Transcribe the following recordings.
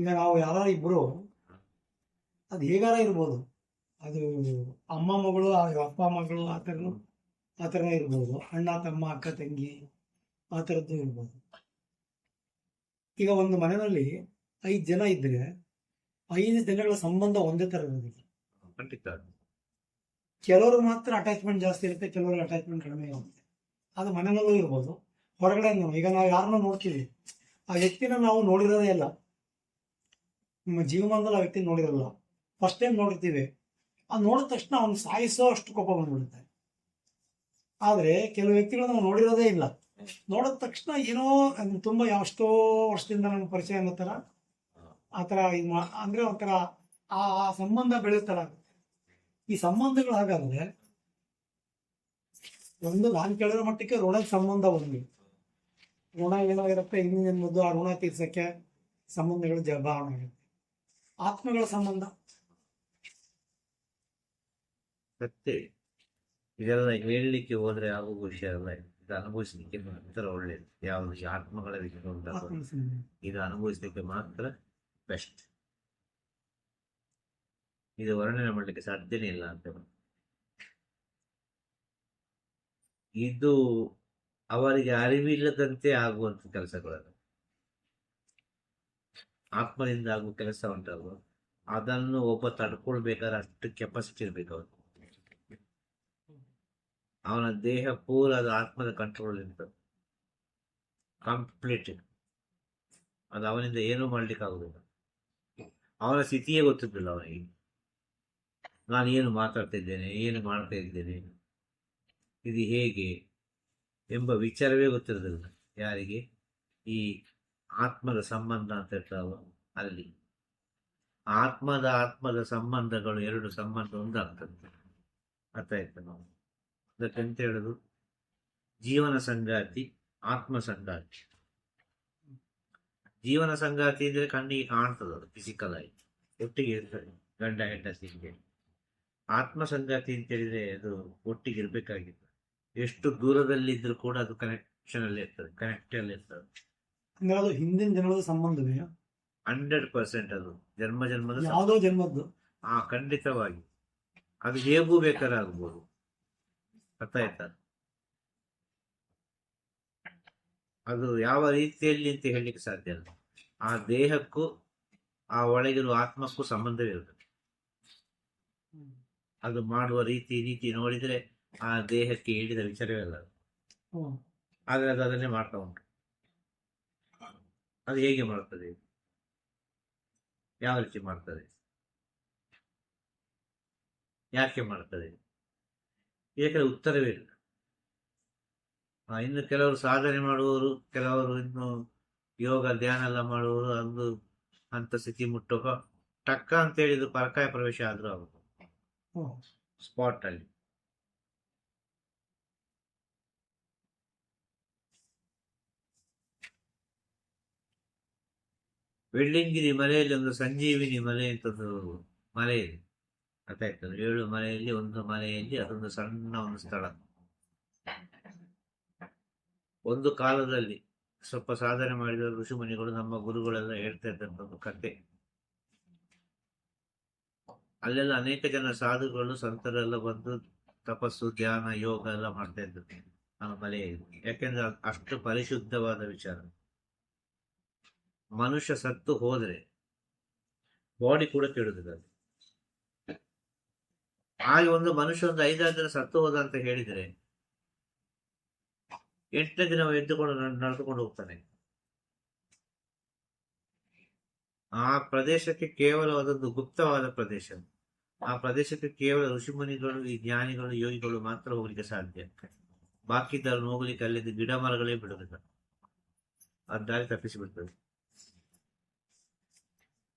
ಈಗ ನಾವು ಯಾರು ಇಬ್ಬರು ಅದು ಹೇಗಾರ ಇರ್ಬೋದು. ಅದು ಅಮ್ಮ ಮಗಳು ಅಪ್ಪ ಮಗಳು ಆ ಥರ ಆ ಥರ ಇರ್ಬೋದು. ಅಣ್ಣ ತಮ್ಮ ಅಕ್ಕ ತಂಗಿ ಆ ಥರದ್ದು ಇರ್ಬೋದು. ಈಗ ಒಂದು ಮನೆಯಲ್ಲಿ ಐದು ಜನ ಇದ್ರೆ ಐದು ಜನಗಳ ಸಂಬಂಧ ಒಂದೇ ಥರ ಇರೋದಿಲ್ಲ. ಖಂಡಿತ. ಕೆಲವರು ಮಾತ್ರ ಅಟ್ಯಾಚ್ಮೆಂಟ್ ಜಾಸ್ತಿ ಇರುತ್ತೆ ಕೆಲವರು ಅಟ್ಯಾಚ್ಮೆಂಟ್ ಕಡಿಮೆ ಇರುತ್ತೆ ಅದು ಮನೆಯಲ್ಲೂ ಇರ್ಬೋದು. ಹೊರಗಡೆ ಈಗ ನಾವು ಯಾರನ್ನ ನೋಡ್ತೀವಿ. ಆ ವ್ಯಕ್ತಿನ ನಾವು ನೋಡಿರೋದೇ ಇಲ್ಲ. ನಿಮ್ಮ ಜೀವಮಾನದಲ್ಲಿ ಆ ವ್ಯಕ್ತಿ ನೋಡಿರಲ್ಲ. ಫಸ್ಟ್ ಟೈಮ್ ನೋಡಿರ್ತೀವಿ. ಅದು ನೋಡಿದ ತಕ್ಷಣ ಅವನು ಸಾಯಿಸೋ ಅಷ್ಟು ಕೋಪ ಬಂದ್ಬಿಡುತ್ತೆ. ಆದರೆ ಕೆಲವು ವ್ಯಕ್ತಿಗಳು ನಾವು ನೋಡಿರೋದೇ ಇಲ್ಲ. ನೋಡಿದ ತಕ್ಷಣ ಏನೋ ತುಂಬ ಎಷ್ಟೋ ವರ್ಷದಿಂದ ನನ್ನ ಪರಿಚಯ ಅನ್ನೋ ಥರ, ಆ ಥರ ಇದು ಅಂದ್ರೆ ಒಂಥರ ಆ ಸಂಬಂಧ ಬೆಳೆಯುತ್ತರ ಈ ಸಂಬಂಧಗಳು ಹಾಗಾದ್ರೆ ಒಂದು ನಾನು ಕೇಳಿರೋ ಮಟ್ಟಕ್ಕೆ ಋಣದ ಸಂಬಂಧ ಒಂದು. ಋಣ ಏನೋ ಇರುತ್ತೆ ಇನ್ನೇನು ಆ ಋಣ ತೀರ್ಸಕ್ಕೆ ಸಂಬಂಧಗಳು ಆಗುತ್ತೆ. ಆತ್ಮಗಳ ಸಂಬಂಧ. ಸತ್ಯ ಇದೆಲ್ಲ ಹೇಳಲಿಕ್ಕೆ ಹೋದ್ರೆ ಆಗುವ ವಿಷಯ ಅಲ್ಲ ಇದು ಅನುಭವಿಸಲಿಕ್ಕೆ ಮಾತ್ರ ಒಳ್ಳೇದು. ಯಾವ್ದು ಆತ್ಮಗಳ ವಿಷಯ ಉಂಟಲ್ಲ ಇದು ಅನುಭವಿಸಲಿಕ್ಕೆ ಮಾತ್ರ ಬೆಸ್ಟ್ ಇದು ವರ್ಣನೆ ಮಾಡಲಿಕ್ಕೆ ಸಾಧ್ಯನೇ ಇಲ್ಲ ಅಂತ ಇದು ಅವರಿಗೆ ಅರಿವಿಲ್ಲದಂತೆ ಆಗುವಂತ ಕೆಲಸಗಳು ಆತ್ಮದಿಂದ ಆಗುವ ಕೆಲಸ ಉಂಟಲ್ವ ಅದನ್ನು ಒಬ್ಬ ತಡ್ಕೊಳ್ಬೇಕಾದ್ರೆ ಅಷ್ಟು ಕೆಪಾಸಿಟಿ ಇರ್ಬೇಕು ಅವನು. ಅವನ ದೇಹ ಪೂರ ಅದು ಆತ್ಮದ ಕಂಟ್ರೋಲ್ ಇರ್ತದೆ ಕಂಪ್ಲೀಟ್ ಅದು ಅವನಿಂದ ಏನೂ ಮಾಡ್ಲಿಕ್ಕೆ ಆಗುದಿಲ್ಲ. ಅವನ ಸ್ಥಿತಿಯೇ ಗೊತ್ತಿದ್ದಿಲ್ಲ ಅವನಿಗೆ. ನಾನು ಏನು ಮಾತಾಡ್ತಿದ್ದೇನೆ ಏನು ಮಾಡ್ತಾ ಇದ್ದೇನೆ, ಇದು ಹೇಗೆ ಎಂಬ ವಿಚಾರವೇ ಗೊತ್ತಿರೋದಿಲ್ಲ ಯಾರಿಗೆ. ಈ ಆತ್ಮದ ಸಂಬಂಧ ಅಂತ ಇರ್ತಾವ ಅಲ್ಲಿ. ಆತ್ಮದ ಆತ್ಮದ ಸಂಬಂಧಗಳು ಎರಡು ಸಂಬಂಧ ಒಂದಾಗ್ತದೆ. ಅರ್ಥ ಆಯ್ತು ನಾವು ಅದಕ್ಕೆ ಎಂತ ಹೇಳುದು? ಜೀವನ ಸಂಗಾತಿ, ಆತ್ಮ ಸಂಗಾತಿ. ಜೀವನ ಸಂಗಾತಿ ಅಂದ್ರೆ ಕಣ್ಣಿಗೆ ಕಾಣ್ತದೆ ಅದು ಫಿಸಿಕಲ್ ಆಗಿ. ಒಟ್ಟಿಗೆ ಇರ್ತದೆ, ಗಂಡ ಹೆಂಡತಿ ಆತ್ಮ ಸಂಗಾತಿ ಅಂತ ಹೇಳಿದ್ರೆ ಅದು ಒಟ್ಟಿಗೆ ಇರ್ಬೇಕಾಗಿತ್ತು. ಎಷ್ಟು ದೂರದಲ್ಲಿದ್ದರೂ ಕೂಡ ಅದು ಕನೆಕ್ಷನ್ ಅಲ್ಲಿ ಇರ್ತದೆ ಕನೆಕ್ಟ್ ಅಲ್ಲಿ ಇರ್ತದೆ. ಅದು ಹಿಂದಿನ ಜನರದ ಸಂಬಂಧವೇ ಹಂಡ್ರೆಡ್ ಪರ್ಸೆಂಟ್ ಅದು. ಜನ್ಮ ಜನ್ಮದ. ಯಾವುದೋ ಜನ್ಮದ್ದು. ಆ ಖಂಡಿತವಾಗಿ. ಅದು ಹೇಗೂ ಬೇಕಾದ್ರೆ ಆಗ್ಬೋದು ಅರ್ಥ ಆಯ್ತಾ ಅದು ಯಾವ ರೀತಿಯಲ್ಲಿ ಅಂತ ಹೇಳಲಿಕ್ಕೆ ಸಾಧ್ಯ ಇಲ್ಲ ಆ ದೇಹಕ್ಕೂ ಆ ಒಳಗಿರುವ ಆತ್ಮಕ್ಕೂ ಸಂಬಂಧವಿರುತ್ತೆ ಅದು ಮಾಡುವ ರೀತಿ ರೀತಿ ನೋಡಿದ್ರೆ ಆ ದೇಹಕ್ಕೆ ಹೇಳಿದ ವಿಚಾರವೇ ಅಲ್ಲ. ಅದು. ಹ್ಮ್. ಆದ್ರೆ ಅದು ಅದನ್ನೇ ಮಾಡ್ತಾ ಉಂಟು. ಅದು ಹೇಗೆ ಮಾಡ್ತದೆ ಯಾವ ರೀತಿ ಮಾಡ್ತದೆ ಯಾಕೆ ಮಾಡ್ತದೆ ಇದಕ್ಕೆ ಉತ್ತರವೇ ಇಲ್ಲ. ಇನ್ನು ಕೆಲವರು ಸಾಧನೆ ಮಾಡುವವರು ಕೆಲವರು ಇನ್ನು ಯೋಗ ಧ್ಯಾನ ಎಲ್ಲ ಮಾಡುವವರು ಅಂದು ಅಂತ ಸ್ಥಿತಿ ಮುಟ್ಟಕ ಟಕ್ಕ ಅಂತ ಹೇಳಿದ್ರು ಪರಕಾಯ ಪ್ರವೇಶ ಆದ್ರೂ ಅವರು. ಸ್ಪಾಟ್ ಅಲ್ಲಿ. ಬೆಳ್ಳಿಂಗಿರಿ ಮಲೆಯಲ್ಲಿ ಒಂದು ಸಂಜೀವಿನಿ ಮಲೆ ಅಂತ ಒಂದು ಮಲೆ ಇದೆ. ಅರ್ಥ ಆಯ್ತದೆ ಏಳು ಮಲೆಯಲ್ಲಿ, ಒಂದು ಮಲೆಯಲ್ಲಿ ಅದೊಂದು ಸಣ್ಣ ಒಂದು ಸ್ಥಳ. ಒಂದು ಕಾಲದಲ್ಲಿ ಸ್ವಲ್ಪ ಸಾಧನೆ ಮಾಡಿದ ಋಷಿಮುನಿಗಳು ನಮ್ಮ ಗುರುಗಳೆಲ್ಲ ಹೇಳ್ತಾ ಇದ್ದಂಥ ಒಂದು ಕತೆ. ಅಲ್ಲೆಲ್ಲ ಅನೇಕ ಜನ ಸಾಧುಗಳು, ಸಂತರೆಲ್ಲ ಬಂದು ತಪಸ್ಸು, ಧ್ಯಾನ, ಯೋಗ ಎಲ್ಲ ಮಾಡ್ತಾ ಇದ್ದರು. ಆ ಮಲೆಯಲ್ಲಿ. ಯಾಕೆಂದ್ರೆ ಅಷ್ಟು ಪರಿಶುದ್ಧವಾದ ವಿಚಾರ. ಮನುಷ್ಯ ಸತ್ತು ಹೋದರೆ ಬಾಡಿ ಕೂಡ ಕೆಡುದಿಲ್ಲ ಅದು. ಹಾಗೆ ಒಂದು ಮನುಷ್ಯ ಒಂದು ಐದಾರು ದಿನ ಸತ್ತು ಹೋದ ಅಂತ ಹೇಳಿದರೆ ಎಂಟನೇ ದಿನ ಎದ್ದುಕೊಂಡು ನಡ್- ನಡೆದುಕೊಂಡು ಹೋಗ್ತಾನೆ. ಆ ಪ್ರದೇಶಕ್ಕೆ ಕೇವಲ ಅದೊಂದು ಗುಪ್ತವಾದ ಪ್ರದೇಶ. ಆ ಪ್ರದೇಶಕ್ಕೆ ಕೇವಲ ಋಷಿಮುನಿಗಳು, ಈ ಜ್ಞಾನಿಗಳು, ಯೋಗಿಗಳು ಮಾತ್ರ ಹೋಗ್ಲಿಕ್ಕೆ ಸಾಧ್ಯ. ಬಾಕಿದ್ದವ್ರನ್ನ ಹೋಗ್ಲಿಕ್ಕೆ ಅಲ್ಲಿದ್ದ ಗಿಡ ಮರಗಳೇ ಬಿಡುವುದಿಲ್ಲ. ಅದು ದಾರಿ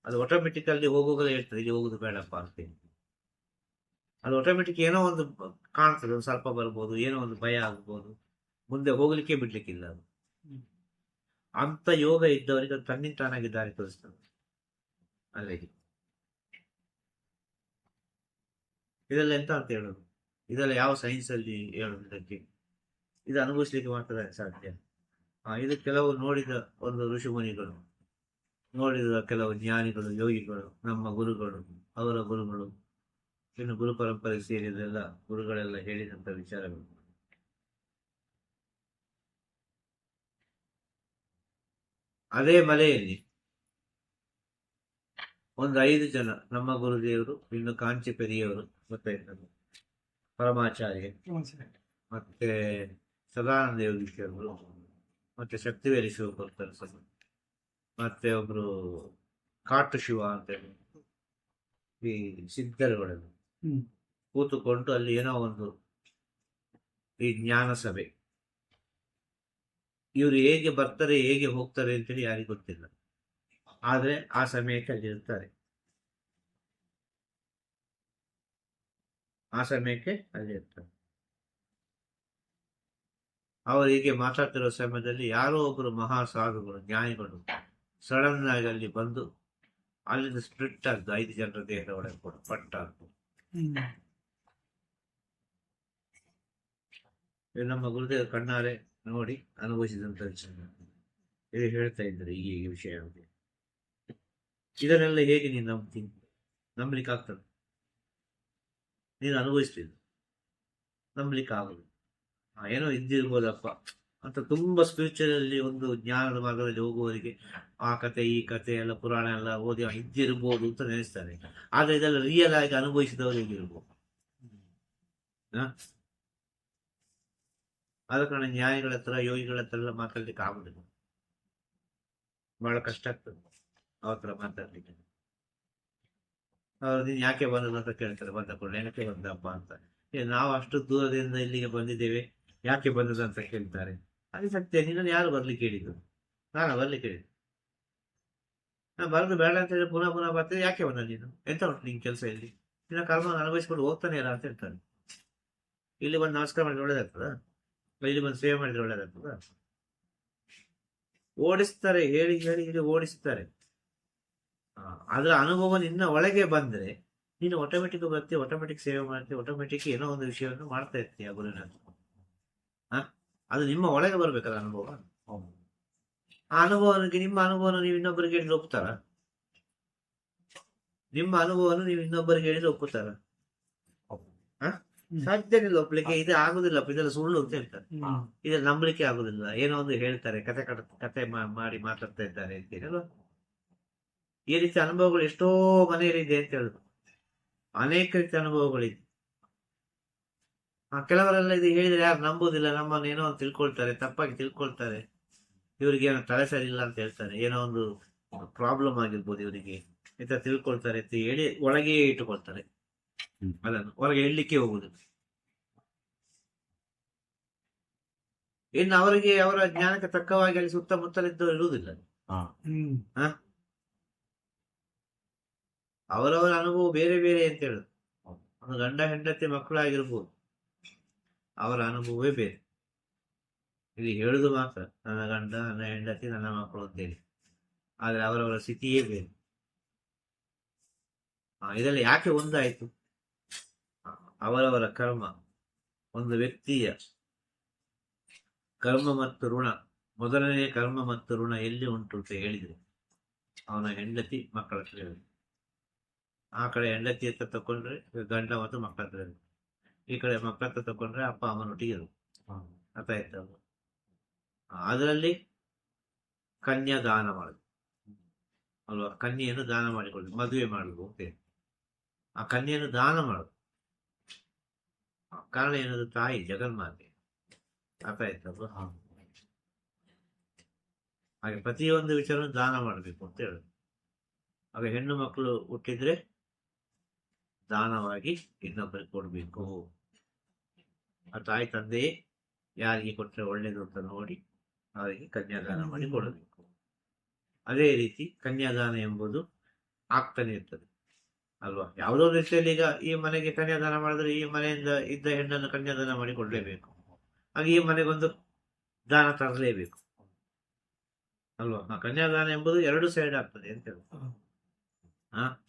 ಅದು ಆಟೋಮೆಟಿಕ್ ಅಲ್ಲಿ ಹೋಗುವಾಗ ಹೇಳ್ತದೆ ಇಲ್ಲಿ ಹೋಗುದು ಬೇಡಪ್ಪ ಅಂತ ಹೇಳಿ. ಅದು ಆಟೋಮೆಟಿಕ್ ಏನೋ ಒಂದು ಕಾಣ್ತದೆ ಒಂದು ಸ್ವಲ್ಪ ಬರ್ಬೋದು ಏನೋ ಒಂದು ಭಯ ಆಗ್ಬೋದು ಮುಂದೆ ಹೋಗ್ಲಿಕ್ಕೆ ಬಿಡ್ಲಿಕ್ಕಿಲ್ಲ ಅದು. ಅಂತ ಯೋಗ ಇದ್ದವರಿಗೆ ಅದು ತನ್ನಿಂದ ತಾನಾಗಿ ದಾರಿ ತೋರಿಸ್ತದೆ. ಅಲ್ಲಿಗೆ. ಇದೆಲ್ಲ ಎಂತ ಅಂತ ಹೇಳೋದು? ಇದೆಲ್ಲ ಯಾವ ಸೈನ್ಸ್ ಅಲ್ಲಿ ಹೇಳೋದು ಇದಕ್ಕೆ? ಇದು ಅನುಭವಿಸ್ಲಿಕ್ಕೆ ಮಾತ್ರ ಸಾಧ್ಯ. ಇದು ಕೆಲವು ನೋಡಿದ ಒಂದು ಋಷಿಮುನಿಗಳು ನೋಡಿದ ಕೆಲವು ಜ್ಞಾನಿಗಳು, ಯೋಗಿಗಳು, ನಮ್ಮ ಗುರುಗಳು, ಅವರ ಗುರುಗಳು, ಇನ್ನು ಗುರು ಪರಂಪರೆ ಸೇರಿದೆಲ್ಲ ಗುರುಗಳೆಲ್ಲ ಹೇಳಿದಂಥ ವಿಚಾರಗಳು. ಅದೇ ಮಲೆಯಲ್ಲಿ ಒಂದು ಐದು ಜನ, ನಮ್ಮ ಗುರುದೇವರು, ಇನ್ನು ಕಾಂಚಿ ಪೆರಿಯವರು, ಮತ್ತೆ ಪರಮಾಚಾರ್ಯ, ಮತ್ತೆ ಸದಾನಂದ ಯೋಗೀಶ್ವರರು ಮತ್ತೆ ಶಕ್ತಿವೇರಿ ಶಿವಭಕ್ತರ ಸಭೆ ಮತ್ತೆ ಒಬ್ರು ಕಾಟು ಶಿವ ಅಂತ ಹೇಳಿ ಈ ಸಿದ್ಧರುಗಳನ್ನು ಕೂತುಕೊಂಡು ಅಲ್ಲಿ ಏನೋ ಒಂದು ಈ ಜ್ಞಾನ ಸಭೆ. ಇವರು ಹೇಗೆ ಬರ್ತಾರೆ ಹೇಗೆ ಹೋಗ್ತಾರೆ ಅಂತೇಳಿ ಯಾರಿಗೂ ಗೊತ್ತಿಲ್ಲ. ಆದ್ರೆ ಆ ಸಮಯಕ್ಕೆ ಅಲ್ಲಿ ಇರ್ತಾರೆ. ಆ ಸಮಯಕ್ಕೆ ಅಲ್ಲಿ ಇರ್ತಾರೆ. ಅವರು ಹೀಗೆ ಮಾತಾಡ್ತಿರೋ ಸಮಯದಲ್ಲಿ ಯಾರೋ ಒಬ್ಬರು ಮಹಾ ಸಾಧುಗಳು ಜ್ಞಾನಿಗಳು ಸಡನ್ ಆಗಿ ಅಲ್ಲಿ ಬಂದು ಅಲ್ಲಿಂದ ಸ್ಪ್ಲಿಟ್ ಆದ್ದು ಐದು ಜನರ ದೇಹದ ಒಳಗೆ ಕೂಡ ಪಟ್ಟ ನಮ್ಮ ಗುರುದೇವ ಕಣ್ಣಾರೆ ನೋಡಿ ಅನುಭವಿಸಿದಂತ ವಿಷಯ ಇದು ಹೇಳ್ತಾ ಇದ್ದಾರೆ ಈಗ ಈ ವಿಷಯ. ಇದನ್ನೆಲ್ಲ ಹೇಗೆ ನೀನು ನಂಬ್ತೀನಿ ನಂಬಲಿಕ್ಕೆ ಆಗ್ತದೆ. ನೀನು ಅನುಭವಿಸ್ತೀನಿ ನಂಬಲಿಕ್ಕೆ ಆಗಲ್ಲ ಏನೋ ಇದ್ದಿರ್ಬೋದಪ್ಪ ಅಂತ ತುಂಬ ಸ್ಪಿರಿಚುವಲಲ್ಲಿ ಒಂದು ಜ್ಞಾನದ ಮಾರ್ಗದಲ್ಲಿ ಹೋಗುವವರಿಗೆ ಆ ಕತೆ ಈ ಕತೆ ಎಲ್ಲ ಪುರಾಣ ಎಲ್ಲ ಓದಿ ಇದ್ದಿರ್ಬೋದು ಅಂತ ನೆನೆಸ್ತಾರೆ. ಆದರೆ ಇದೆಲ್ಲ ರಿಯಲ್ ಆಗಿ ಅನುಭವಿಸಿದವರು ಹೇಗಿರ್ಬೋದು? ಆದ ಕಾರಣ ನ್ಯಾಯಗಳ ಹತ್ರ, ಯೋಗಿಗಳ ಹತ್ರ ಎಲ್ಲ ಮಾತಾಡ್ಲಿಕ್ಕೆ ಆಗುದಿಲ್ಲ. ಬಹಳ ಕಷ್ಟ ಆಗ್ತದೆ ಅವ್ರ ಹತ್ರ ಮಾತಾಡ್ಲಿಕ್ಕೆ. ಅವ್ರು ನೀನು ಯಾಕೆ ಬಂದದ ಅಂತ ಕೇಳ್ತಾರೆ, ಬಂದ ಕೂಡ ಏನಕ್ಕೆ ಬಂದಪ್ಪ ಅಂತ. ನಾವು ಅಷ್ಟು ದೂರದಿಂದ ಇಲ್ಲಿಗೆ ಬಂದಿದ್ದೇವೆ, ಯಾಕೆ ಬಂದದ ಅಂತ ಕೇಳ್ತಾರೆ. ಅದು ಸತ್ಯ ನಿನ್ನನ್ನು ಯಾರು ಬರ್ಲಿಕ್ಕೆ ಹೇಳಿದ್ದು? ನಾನು ಬರ್ಲಿಕ್ಕೆ ಹೇಳಿದ್ದು. ನಾನು ಬರೋದು ಬೇಡ ಅಂತ ಹೇಳಿ ಪುನಃ ಪುನಃ ಬರ್ತೇನೆ ಯಾಕೆ ಬಂದ ನೀನು? ಎಂತ ಉಂಟು ನಿನ್ ಕೆಲಸ ಇಲ್ಲಿ? ನಿನ್ನ ಕರ್ಮ ಅನುಭವಿಸ್ಕೊಂಡು ಹೋಗ್ತಾನೆ ಇಲ್ಲ ಅಂತ ಹೇಳ್ತಾರೆ ಇಲ್ಲಿ ಬಂದು ನಮಸ್ಕಾರ ಮಾಡಿದ್ರೆ ಒಳ್ಳೇದಾಗ್ತದ? ಇಲ್ಲಿ ಬಂದು ಸೇವೆ ಮಾಡಿದ್ರೆ ಒಳ್ಳೇದಾಗ್ತದ? ಓಡಿಸ್ತಾರೆ, ಹೇಳಿ ಹೇಳಿ ಹೇಳಿ ಓಡಿಸ್ತಾರೆ. ಅದರ ಅನುಭವ ನಿನ್ನ ಒಳಗೆ ಬಂದ್ರೆ ನೀನು ಆಟೋಮೆಟಿಕ್ ಬರ್ತೀಯ ಆಟೋಮೆಟಿಕ್ ಸೇವೆ ಮಾಡ್ತೀಯ ಆಟೋಮೆಟಿಕ್ ಏನೋ ಒಂದು ವಿಷಯವನ್ನು ಮಾಡ್ತಾ ಇರ್ತೀಯ ಗುರುವಿನ ಹಾ ಅದು ನಿಮ್ಮ ಒಳಗೆ ಬರ್ಬೇಕಲ್ಲ ಅನುಭವ. ಆ ಅನುಭವನಿಗೆ ನಿಮ್ಮ ಅನುಭವನ ನೀವು ಇನ್ನೊಬ್ಬರಿಗೆ ಹೇಳಿದ್ರೆ ಒಪ್ಪುತ್ತಾರ? ನಿಮ್ಮ ಅನುಭವನ ನೀವು ಇನ್ನೊಬ್ಬರಿಗೆ ಹೇಳಿದ್ರೆ ಒಪ್ಪುತ್ತಾರ? ಹಾ? ಸಾಧ್ಯವಿಲ್ಲ ಒಪ್ಲಿಕ್ಕೆ. ಇದು ಆಗುದಿಲ್ಲ ಇದೆಲ್ಲ ಸುಳ್ಳು ಅಂತ ಹೇಳ್ತಾರೆ. ಹ್ಮ್. ನಂಬಲಿಕೆ ನಂಬಲಿಕ್ಕೆ ಆಗುದಿಲ್ಲ. ಏನೋ ಒಂದು ಹೇಳ್ತಾರೆ. ಕತೆ ಕಟ ಕತೆ ಮಾ- ಮಾಡಿ ಮಾತಾಡ್ತಾ ಇದ್ದಾರೆ ಅಂತೇಳಿ ಈ ರೀತಿ ಅನುಭವಗಳು ಎಷ್ಟೋ ಮನೆಯಲ್ಲಿದೆ ಅಂತ ಹೇಳುದು. ಅನೇಕ ರೀತಿಯ ಅನುಭವಗಳಿದೆ. ಕೆಲವರೆಲ್ಲ ಇದು ಹೇಳಿದ್ರೆ ಯಾರು ನಂಬುದಿಲ್ಲ ನಮ್ಮನ್ನು ಏನೋ ಒಂದು ತಿಳ್ಕೊಳ್ತಾರೆ ತಪ್ಪಾಗಿ ತಿಳ್ಕೊಳ್ತಾರೆ. ಇವರಿಗೆ ಏನೋ ತಲೆ ಸರಿ ಇಲ್ಲ ಅಂತ ಹೇಳ್ತಾರೆ. ಏನೋ ಒಂದು ಪ್ರಾಬ್ಲಮ್ ಆಗಿರ್ಬೋದು ಇವರಿಗೆ. ಇಂತ ತಿಳ್ಕೊಳ್ತಾರೆ ಅಂತ ಹೇಳಿ ಒಳಗೆ ಇಟ್ಟುಕೊಳ್ತಾರೆ. ಅದನ್ನು ಹೊರಗೆ ಹೇಳಲಿಕ್ಕೆ ಹೋಗುದಿಲ್ಲ ಇನ್ನು ಅವರಿಗೆ ಅವರ ಜ್ಞಾನಕ್ಕೆ ತಕ್ಕವಾಗಿ ಅಲ್ಲಿ ಸುತ್ತಮುತ್ತಲಿದ್ದು ಇರುವುದಿಲ್ಲ. ಅವರವರ ಅನುಭವ ಬೇರೆ ಬೇರೆ ಅಂತ ಹೇಳುದು. ಒಂದು ಗಂಡ ಹೆಂಡತಿ ಮಕ್ಕಳಾಗಿರ್ಬೋದು. ಅವರ ಅನುಭವವೇ? ಬೇರೆ ಇಲ್ಲಿ ಹೇಳುದು ಮಾತ್ರ. ನನ್ನ ಗಂಡ, ನನ್ನ ಹೆಂಡತಿ, ನನ್ನ ಮಕ್ಕಳು ಅಂತೇಳಿ ಆದರೆ ಅವರವರ ಸ್ಥಿತಿಯೇ ಬೇರೆ. ಇದೆಲ್ಲ ಯಾಕೆ ಒಂದಾಯಿತು? ಅವರವರ ಕರ್ಮ, ಒಂದು ವ್ಯಕ್ತಿಯ ಕರ್ಮ ಮತ್ತು ಋಣ, ಮೊದಲನೇ ಕರ್ಮ ಮತ್ತು ಋಣ ಎಲ್ಲಿ ಉಂಟು ಅಂತ ಹೇಳಿದ್ರೆ. ಅವನ ಹೆಂಡತಿ ಮಕ್ಕಳ ಹತ್ರ. ಆ ಕಡೆ ಹೆಂಡತಿ ಹತ್ರ ತಕೊಂಡ್ರೆ ಗಂಡ ಮತ್ತು ಮಕ್ಕಳ ಹತ್ರ. ಈ ಕಡೆ ಮಕ್ಕಳ ಹತ್ರ ತಕೊಂಡ್ರೆ ಅಪ್ಪ ಅಮ್ಮನೊಟ್ಟಿಗೆ ಇರೋದು ಅರ್ಥ ಅದರಲ್ಲಿ ಕನ್ಯಾ ದಾನ ಮಾಡುದು. ಅಲ್ವಾ? ಕನ್ಯೆಯನ್ನು ದಾನ ಮಾಡಿಕೊಳ್ಳುದು ಮದುವೆ ಮಾಡುದು ಓಕೆ ಆ ಕನ್ಯೆಯನ್ನು ದಾನ ಮಾಡುದು. ಕಾರಣ ಏನದು? ತಾಯಿ ಜಗನ್ಮಾತೆ. ಅರ್ಥ ಆಯ್ತಲ್ವ ಹಾಗೆ ಪ್ರತಿಯೊಂದು ವಿಚಾರ ದಾನ ಮಾಡಬೇಕು ಅಂತ ಹೇಳುದು. ಆಗ ಹೆಣ್ಣು ಮಕ್ಕಳು ಹುಟ್ಟಿದ್ರೆ ದಾನವಾಗಿ ಇನ್ನೊಬ್ಬರಿಗೆ ಕೊಡಬೇಕು. ಆ ತಾಯಿ ತಂದೆಯೇ ಯಾರಿಗೆ ಕೊಟ್ಟರೆ ಒಳ್ಳೇದು ಅಂತ ನೋಡಿ ಅವರಿಗೆ ಕನ್ಯಾದಾನ ಮಾಡಿ ಕೊಡಬೇಕು. ಅದೇ ರೀತಿ ಕನ್ಯಾದಾನ ಎಂಬುದು ಆಗ್ತಾನೆ ಇರ್ತದೆ. ಅಲ್ವಾ? ಯಾವುದೋ ರೀತಿಯಲ್ಲಿ ಈಗ ಈ ಮನೆಗೆ ಕನ್ಯಾದಾನ ಮಾಡಿದ್ರೆ ಈ ಮನೆಯಿಂದ ಇದ್ದ ಹೆಣ್ಣನ್ನು ಕನ್ಯಾದಾನ ಮಾಡಿ ಕೊಡಲೇಬೇಕು. ಹಾಗೆ ಈ ಮನೆಗೊಂದು ದಾನ ತರಲೇಬೇಕು. ಅಲ್ವಾ? ಕನ್ಯಾದಾನ ಎಂಬುದು ಎರಡು ಸೈಡ್ ಆಗ್ತದೆ ಅಂತ ಹೇಳುದು. ಹಾ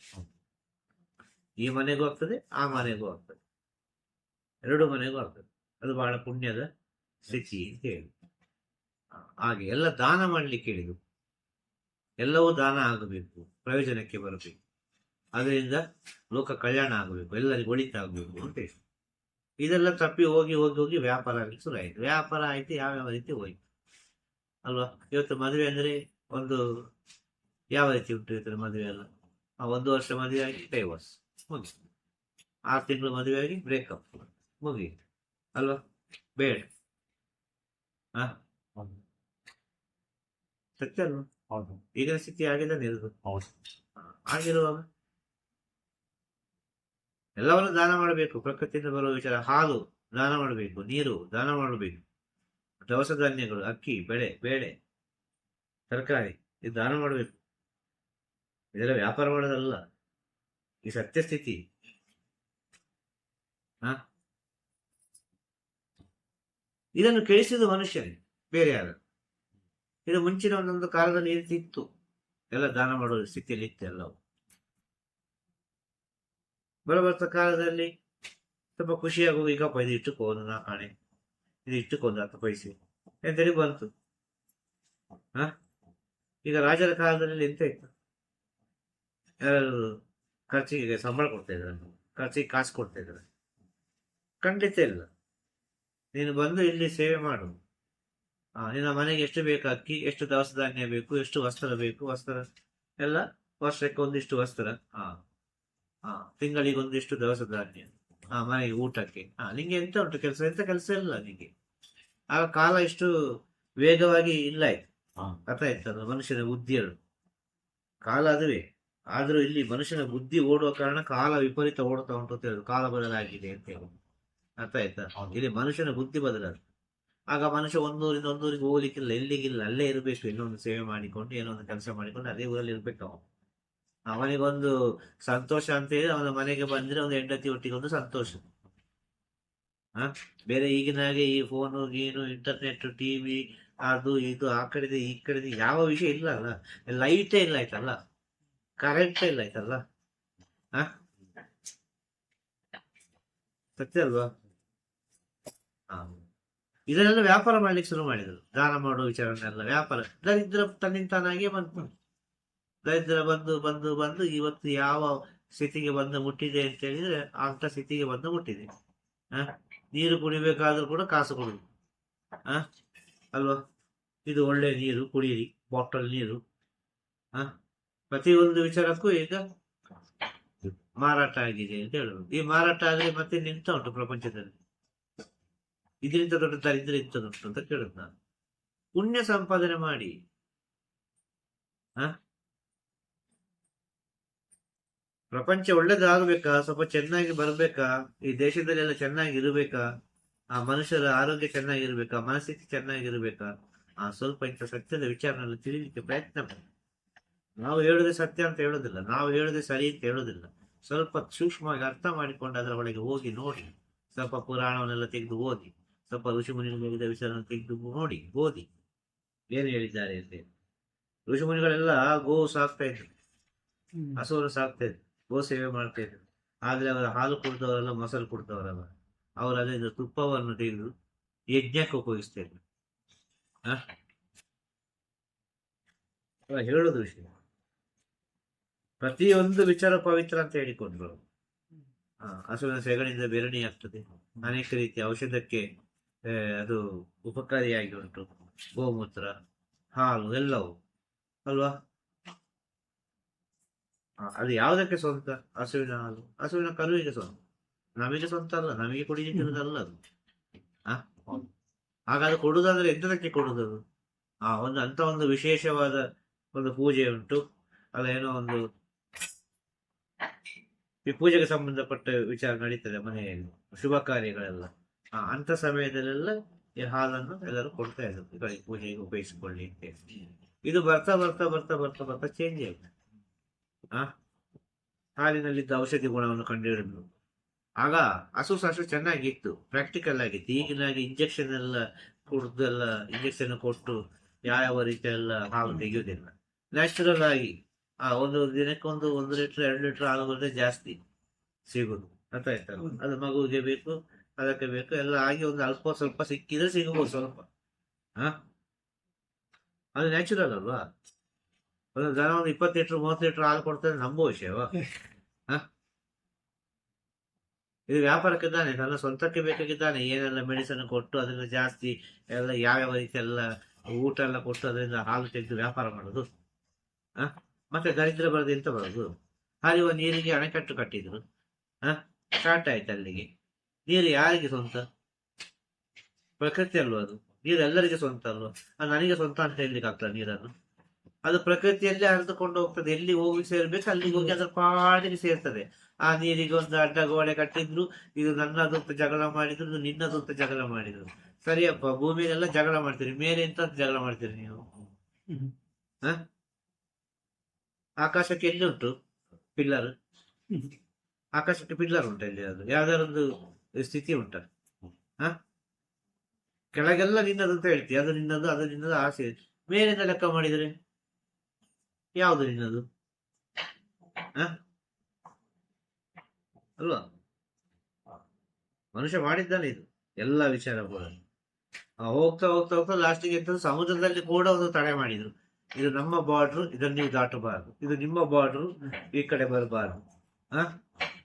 ಈ ಮನೆಗೂ ಆಗ್ತದೆ, ಆ ಮನೆಗೂ ಆಗ್ತದೆ. ಎರಡು ಮನೆಗೂ ಆಗ್ತದೆ. ಅದು ಬಹಳ ಪುಣ್ಯದ ಸ್ಥಿತಿ ಅಂತ ಹೇಳಿ. ಹಾಗೆ ಎಲ್ಲ ದಾನ ಮಾಡಲಿಕ್ಕೆ ಹೇಳಿದ್ರು. ಎಲ್ಲವೂ ದಾನ ಆಗಬೇಕು, ಪ್ರಯೋಜನಕ್ಕೆ ಬರಬೇಕು. ಅದರಿಂದ ಲೋಕ ಕಲ್ಯಾಣ ಆಗಬೇಕು, ಎಲ್ಲರಿಗೂ ಒಳಿತಾಗಬೇಕು ಅಂತ ಹೇಳಿ. ಇದೆಲ್ಲ ತಪ್ಪಿ ಹೋಗಿ ಹೋಗಿ ಹೋಗಿ ವ್ಯಾಪಾರ ಆಗಲಿಕ್ಕೆ ಶುರು ಆಯಿತು ವ್ಯಾಪಾರ ಆಯಿತು, ಯಾವ್ಯಾವ ರೀತಿ ಹೋಯ್ತು. ಅಲ್ವಾ? ಇವತ್ತು ಮದುವೆ ಅಂದರೆ ಒಂದು, ಯಾವ ರೀತಿ ಉಂಟು ಇವತ್ತಿನ ಮದುವೆ ಎಲ್ಲ? ಆ, ಒಂದು ವರ್ಷ ಮದುವೆ ಆಗಿ ಡೈವರ್ಸ್ ಮುಗಿತು ಆರು ತಿಂಗಳು ಮದುವೆ ಆಗಿ ಬ್ರೇಕಪ್ ಮುಗಿ. ಅಲ್ವಾ? ಬೇಡ. ಹಾ ಸತ್ಯ ಅಲ್ವಾ? ಹೌದು. ಈಗಿನ ಸ್ಥಿತಿ ಆಗಿಲ್ಲ ನಿಲ್ದು ಹೌದು. ಆಗಿರುವಾಗ ಎಲ್ಲವನ್ನು ದಾನ ಮಾಡಬೇಕು. ಪ್ರಕೃತಿಯಿಂದ ಬರುವ ವಿಚಾರ. ಹಾಲು ದಾನ ಮಾಡಬೇಕು. ನೀರು ದಾನ ಮಾಡಬೇಕು. ದವಸ ಧಾನ್ಯಗಳು ಅಕ್ಕಿ ಬೆಳೆ ಬೇಳೆ ತರಕಾರಿ ಇದು ದಾನ ಮಾಡಬೇಕು. ಇದೆಲ್ಲ ವ್ಯಾಪಾರ ಮಾಡೋದಲ್ಲ. ಈ ಸತ್ಯ ಸ್ಥಿತಿ ಹ? ಇದನ್ನು ಕೇಳಿಸಿದ ಮನುಷ್ಯನೇ, ಬೇರೆ ಯಾರು? ಇದು ಮುಂಚಿನ ಒಂದೊಂದು ಕಾಲದಲ್ಲಿ ಇರ್ತಿತ್ತು ಎಲ್ಲ ದಾನ ಮಾಡುವ ಸ್ಥಿತಿಯಲ್ಲಿ ಇತ್ತು ಎಲ್ಲವೂ. ಬರಬರ್ತ ಕಾಲದಲ್ಲಿ ಸ್ವಲ್ಪ ಖುಷಿಯಾಗುವ ಈಗ ಇದು ಇಟ್ಟುಕೊಂಡು ನಾ ಕಾಣೆ. ಇದು ಇಟ್ಟುಕೊಂಡು ಅಂತ ಪೈಸೆ ಎಂತೇಳಿ ಬಂತು. ಹ? ಈಗ ರಾಜರ ಕಾಲದಲ್ಲಿ ಎಂತ ಇತ್ತು? ಖರ್ಚಿಗೆ ಸಂಬಳ ಕೊಡ್ತಾ ಇದ್ರೆ ಖರ್ಚಿಗೆ ಕಾಸು ಕೊಡ್ತಾ ಖಂಡಿತ ಇಲ್ಲ. ನೀನು ಬಂದು ಇಲ್ಲಿ ಸೇವೆ ಮಾಡು. ನಿನ್ನ ಮನೆಗೆ ಎಷ್ಟು ಬೇಕು ಅಕ್ಕಿ ಎಷ್ಟು ದವಸ ಧಾನ್ಯ ಬೇಕು ಎಷ್ಟು ವಸ್ತ್ರ ಬೇಕು ವಸ್ತ್ರ ಎಲ್ಲ ವರ್ಷಕ್ಕೆ ಒಂದಿಷ್ಟು ವಸ್ತ್ರ ಹಾ ಹಾ ತಿಂಗಳಿಗೆ ಒಂದಿಷ್ಟು ದವಸ ಧಾನ್ಯ ಹಾ ಮನೆಗೆ ಊಟಕ್ಕೆ ಹಾ ನಿಂಗೆ ಎಂತ ಉಂಟು ಕೆಲಸ? ಎಂತ ಕೆಲಸ ಇಲ್ಲ ನಿಂಗೆ. ಆಗ ಕಾಲ ಇಷ್ಟು ವೇಗವಾಗಿ ಇಲ್ಲ ಆಯ್ತು. ಅರ್ಥ ಆಯ್ತು ಮನುಷ್ಯನ ಉದ್ಯೋಗ ಕಾಲ ಅದುವೇ. ಆದ್ರೂ ಇಲ್ಲಿ ಮನುಷ್ಯನ ಬುದ್ಧಿ ಓಡುವ ಕಾರಣ ಕಾಲ ವಿಪರೀತ ಓಡ್ತಾ ಉಂಟು ಅಂತ ಹೇಳುದು. ಕಾಲ ಬದಲಾಗಿದೆ ಅಂತ ಹೇಳಿ ಅರ್ಥ ಆಯ್ತಾ. ಇಲ್ಲಿ ಮನುಷ್ಯನ ಬುದ್ಧಿ ಬದಲಾದ. ಆಗ ಮನುಷ್ಯ ಒಂದೂರಿಂದ ಒಂದೂರಿಗೆ ಹೋಗ್ಲಿಕ್ಕಿಲ್ಲ ಎಲ್ಲಿಗಿಲ್ಲ ಅಲ್ಲೇ ಇರಬೇಕು. ಇನ್ನೊಂದು ಸೇವೆ ಮಾಡಿಕೊಂಡು ಏನೋ ಒಂದು ಕೆಲಸ ಮಾಡಿಕೊಂಡು ಅದೇ ಊರಲ್ಲಿ ಇರ್ಬೇಕು ಅವನು. ಅವನಿಗೊಂದು ಸಂತೋಷ ಅಂತ ಹೇಳಿ ಅವನ ಮನೆಗೆ ಬಂದ್ರೆ ಒಂದು ಹೆಂಡತಿ ಒಟ್ಟಿಗೆ ಒಂದು ಸಂತೋಷ. ಹ ಬೇರೆ ಈಗಿನ ಹಾಗೆ ಈ ಫೋನು ಗೀನು ಇಂಟರ್ನೆಟ್ ಟಿವಿ ಅದು ಇದು ಆ ಕಡೆದು ಈ ಕಡೆದು ಯಾವ ವಿಷಯ ಇಲ್ಲ ಅಲ್ಲ. ಲೈಟೇ ಇಲ್ಲ ಆಯ್ತಲ್ಲ. ಕರೆಂಟ್ ಇಲ್ಲ ಆಯ್ತಲ್ಲ? ಸತ್ಯ ಅಲ್ವಾ. ಇದನ್ನೆಲ್ಲ ವ್ಯಾಪಾರ ಮಾಡ್ಲಿಕ್ಕೆ ಶುರು ಮಾಡಿದ್ರು. ದಾನ ಮಾಡೋ ವಿಚಾರನೆಲ್ಲ ವ್ಯಾಪಾರ. ದರಿದ್ರ ತನ್ನಿಂದ ತಾನಾಗೆ ಬಂತು. ದರಿದ್ರ ಬಂದು ಬಂದು ಬಂದು ಇವತ್ತು ಯಾವ ಸ್ಥಿತಿಗೆ ಬಂದು ಮುಟ್ಟಿದೆ ಅಂತ ಹೇಳಿದ್ರೆ ಅಂತ ಸ್ಥಿತಿಗೆ ಬಂದು ಮುಟ್ಟಿದೆ. ನೀರು ಕುಡಿಬೇಕಾದ್ರೂ ಕೂಡ ಕಾಸು ಕೊಡುದು. ಅಲ್ವಾ? ಇದು ಒಳ್ಳೆ ನೀರು, ಕುಡಿಯಿರಿ. ಬಾಟಲ್ ನೀರು. ಹ ಪ್ರತಿಯೊಂದು ವಿಚಾರಕ್ಕೂ ಈಗ ಮಾರಾಟ ಆಗಿದೆ ಅಂತ ಹೇಳುದು. ಈ ಮಾರಾಟ ಆದ್ರೆ ಮತ್ತೆ ನಿಂತ ಉಂಟು ಪ್ರಪಂಚದಲ್ಲಿ. ಇದರಿಂದ ದೊಡ್ಡ ದರಿದ್ರ ಇಂಥದ್ದುಂಟು ಅಂತ ಕೇಳುದು ನಾನು. ಪುಣ್ಯ ಸಂಪಾದನೆ ಮಾಡಿ. ಹ? ಪ್ರಪಂಚ ಒಳ್ಳೇದಾಗಬೇಕಾ? ಸ್ವಲ್ಪ ಚೆನ್ನಾಗಿ ಬರ್ಬೇಕಾ? ಈ ದೇಶದಲ್ಲೆಲ್ಲ ಚೆನ್ನಾಗಿ ಇರಬೇಕಾ ಆ ಮನುಷ್ಯರ ಆರೋಗ್ಯ ಚೆನ್ನಾಗಿರ್ಬೇಕಾ? ಮನಸ್ಥಿತಿ ಚೆನ್ನಾಗಿರ್ಬೇಕಾ? ಆ ಸ್ವಲ್ಪ ಇಂಥ ಸತ್ಯದ ವಿಚಾರನೆಲ್ಲ ತಿಳಿಲಿಕ್ಕೆ ಪ್ರಯತ್ನ ಮಾಡಿ. ನಾವು ಹೇಳುದೇ ಸತ್ಯ ಅಂತ ಹೇಳೋದಿಲ್ಲ ನಾವು ಹೇಳುದೇ ಸರಿ ಅಂತ ಹೇಳೋದಿಲ್ಲ. ಸ್ವಲ್ಪ ಸೂಕ್ಷ್ಮವಾಗಿ ಅರ್ಥ ಮಾಡಿಕೊಂಡು ಅದರ ಒಳಗೆ ಹೋಗಿ ನೋಡಿ ಸ್ವಲ್ಪ ಪುರಾಣವನ್ನೆಲ್ಲ ತೆಗೆದು ಓದಿ ಸ್ವಲ್ಪ ಋಷಿ ಮುನಿಗಳು ಹೇಳಿದ ವಿಚಾರ ತೆಗೆದು ನೋಡಿ ಓದಿ. ಏನು ಹೇಳಿದ್ದಾರೆ ಅಂತ ಹೇಳಿ. ಋಷಿ ಮುನಿಗಳೆಲ್ಲ ಗೋ ಸಾಕ್ತಾ ಇದ್ರು. ಹಸುವನ್ನು ಸಾಕ್ತಾ ಇದ್ರು. ಗೋ ಸೇವೆ ಮಾಡ್ತಾ ಇದ್ರು. ಆದ್ರೆ ಅವರ ಹಾಲು ಕೊಡ್ತವರಲ್ಲ ಮೊಸರು ಕೊಡ್ತವರಲ್ಲ ಅವರು ಅದರಿಂದ ತುಪ್ಪವನ್ನು ತೆಗೆದು ಯಜ್ಞಕ್ಕೆ ಉಪಯೋಗಿಸ್ತಾ ಇದ್ರು. ಹೇಳೋದು ವಿಷಯ. ಪ್ರತಿಯೊಂದು ವಿಚಾರ ಪವಿತ್ರ ಅಂತ ಹೇಳಿಕೊಂಡ್ರು. ಹಸುವಿನ ಸೆಗಣಿಯಿಂದ ಬೆರಣಿ ಆಗ್ತದೆ. ಅನೇಕ ರೀತಿಯ ಔಷಧಕ್ಕೆ ಅದು ಉಪಕಾರಿಯಾಗಿ ಉಂಟು. ಗೋಮೂತ್ರ ಹಾಲು ಎಲ್ಲವು. ಅಲ್ವಾ? ಅದು ಯಾವುದಕ್ಕೆ ಸ್ವಂತ? ಹಸುವಿನ ಹಾಲು. ಹಸುವಿನ ಕರುವಿಗೆ ಸ್ವಂತ. ನಮಗೆ ಸ್ವಂತ ಅಲ್ಲ ನಮಗೆ ಕುಡಿಲಿಕ್ಕೆ ಅಲ್ಲ ಅದು? ಹಾಗಾದ್ರೆ ಕೊಡುದಾದ್ರೆ ಎಂತದಕ್ಕೆ ಕೊಡುದದು ಆ ಒಂದು ಅಂತ ಒಂದು ವಿಶೇಷವಾದ ಒಂದು ಪೂಜೆ ಉಂಟು. ಅಲ್ಲ ಏನೋ ಒಂದು ಈ ಪೂಜೆಗೆ ಸಂಬಂಧಪಟ್ಟ ವಿಚಾರ ನಡೀತದೆ ಮನೆಯಲ್ಲಿ, ಶುಭ ಕಾರ್ಯಗಳೆಲ್ಲ. ಆ ಅಂತ ಸಮಯದಲ್ಲೆಲ್ಲ ಈ ಹಾಲನ್ನು ಎಲ್ಲರೂ ಕೊಡ್ತಾ ಇದ್ದಾರೆ. ಈ ಪೂಜೆಗೆ ಉಪಯೋಗಿಸಿಕೊಳ್ಳಿ ಅಂತ. ಇದು ಬರ್ತಾ ಬರ್ತಾ ಬರ್ತಾ ಬರ್ತಾ ಬರ್ತಾ ಚೇಂಜ್ ಆಗುತ್ತೆ ಆ, ಹಾಲಿನಲ್ಲಿದ್ದ ಔಷಧಿ ಗುಣವನ್ನು ಕಂಡುಹಿಡಿದ್ರು. ಆಗ ಹಸು ಸಾಸು ಚೆನ್ನಾಗಿತ್ತು ಪ್ರಾಕ್ಟಿಕಲ್ ಆಗಿತ್ತು. ಈಗಿನಾಗಿ ಇಂಜೆಕ್ಷನ್ ಎಲ್ಲ ಕುಡ್ದೆಲ್ಲ ಇಂಜೆಕ್ಷನ್ ಕೊಟ್ಟು ಯಾವ ರೀತಿ ಎಲ್ಲ ಹಾಲು ತೆಗೆಯೋದಿಲ್ಲ ನ್ಯಾಚುರಲ್ ಆಗಿ ಆ ಒಂದು ದಿನಕ್ಕೊಂದು ಒಂದು ಲೀಟ್ರ್ ಲೀಟರ್ ಎರಡು ಲೀಟರ್ ಹಾಲು ಬಂದ್ರೆ ಜಾಸ್ತಿ ಸಿಗೋದು. ಅಂತ ಆಯ್ತಲ್ಲ. ಅದು ಮಗುವಿಗೆ ಬೇಕು ಅದಕ್ಕೆ ಬೇಕು ಎಲ್ಲ ಆಗಿ ಒಂದು ಅಲ್ಪ ಸ್ವಲ್ಪ ಸಿಕ್ಕಿದ್ರೆ ಸಿಗಬಹುದು ಸ್ವಲ್ಪ. ಹಾ? ಅದು ನ್ಯಾಚುರಲ್ ಅಲ್ವಾ? ಒಂದು ದನ ಒಂದು ಇಪ್ಪತ್ತು ಲೀಟರ್ ಮೂವತ್ತು ಲೀಟರ್ ಹಾಲು ಕೊಡ್ತಾರೆ ನಂಬೋ ವಿಷಯವ? ಹಾ? ಇದು ವ್ಯಾಪಾರಕ್ಕಿದ್ದಾನೆ ನನ್ನ ಸ್ವಂತಕ್ಕೆ ಬೇಕಾಗಿದ್ದಾನೆ ಏನೆಲ್ಲ ಮೆಡಿಸನ್ ಕೊಟ್ಟು ಅದರಿಂದ ಜಾಸ್ತಿ ಎಲ್ಲ ಯಾವ್ಯಾವ ರೀತಿ ಎಲ್ಲ ಊಟ ಎಲ್ಲ ಕೊಟ್ಟು ಅದರಿಂದ ಹಾಲು ತೆಗೆದು ವ್ಯಾಪಾರ ಮಾಡೋದು? ಹ? ಮತ್ತೆ ದರಿದ್ರ ಬರದೆ ಎಂತ ಬರೋದು ಹರಿಯುವ ನೀರಿಗೆ ಅಣೆಕಟ್ಟು ಕಟ್ಟಿದ್ರು. ಸ್ಟಾರ್ಟ್ ಆಯ್ತು ಅಲ್ಲಿಗೆ. ನೀರು ಯಾರಿಗೆ ಸ್ವಂತ? ಪ್ರಕೃತಿ ಅಲ್ವಾ ಅದು? ನೀರು ಎಲ್ಲರಿಗೆ ಸ್ವಂತ ಅಲ್ವಾ? ಅದು ನನಗೆ ಸ್ವಂತ ಅಂತ ಹೇಳಲಿಕ್ಕೆ ಆಗ್ತದೆ ನೀರನ್ನು? ಅದು ಪ್ರಕೃತಿಯಲ್ಲೇ ಹರಿದುಕೊಂಡು ಹೋಗ್ತದೆ. ಎಲ್ಲಿ ಹೋಗಿ ಸೇರ್ಬೇಕು, ಅಲ್ಲಿಗೆ ಹೋಗಿ ಅದ್ರ ಪಾಡಿಗೆ ಸೇರ್ತದೆ. ಆ ನೀರಿಗೆ ಒಂದು ಅಡ್ಡ ಗೋಡೆ ಕಟ್ಟಿದ್ರು. ಇದು ನನ್ನದು ಜಗಳ ಮಾಡಿದ್ರು, ಇದು ನಿನ್ನದು ಅಂತ ಜಗಳ ಮಾಡಿದ್ರು. ಸರಿಯಪ್ಪ, ಭೂಮಿಯಲ್ಲೆಲ್ಲ ಜಗಳ ಮಾಡ್ತೀರಿ. ಮೇಲೆ ಎಂತ ಜಗಳ ಮಾಡ್ತೀರಿ ನೀವು. ಹ? ಆಕಾಶಕ್ಕೆ ಎಲ್ಲಿ ಉಂಟು ಪಿಲ್ಲರ್ ಆಕಾಶಕ್ಕೆ ಪಿಲ್ಲರ್ ಉಂಟು ಎಲ್ಲಿ ಅದು ಯಾವ್ದಾರೊಂದು ಸ್ಥಿತಿ ಉಂಟ ಹ ಕೆಳಗೆಲ್ಲ ನಿನ್ನದು ಅಂತ ಹೇಳ್ತಿ ಅದು ನಿನ್ನದು ಅದು ನಿನ್ನದು ಆಸೆ ಮೇಲಿಂದ ಲೆಕ್ಕ ಮಾಡಿದರೆ ಯಾವುದು ನಿನ್ನದು ಹ ಅಲ್ವಾ ಮನುಷ್ಯ ಮಾಡಿದ್ದಾನೆ ಇದು ಎಲ್ಲ ವಿಚಾರ ಹೋಗ್ತಾ ಹೋಗ್ತಾ ಹೋಗ್ತಾ ಲಾಸ್ಟಿಗೆ ಎಂತ ಸಮುದ್ರದಲ್ಲಿ ಕೂಡ ಒಂದು ತಡೆ ಮಾಡಿದ್ರು ಇದು ನಮ್ಮ ಬಾರ್ಡ್ರು ಇದನ್ನು ನೀವು ದಾಟಬಾರದು. ಇದು ನಿಮ್ಮ ಬಾರ್ಡ್ರು ಈ ಕಡೆ ಬರಬಾರದು. ಆ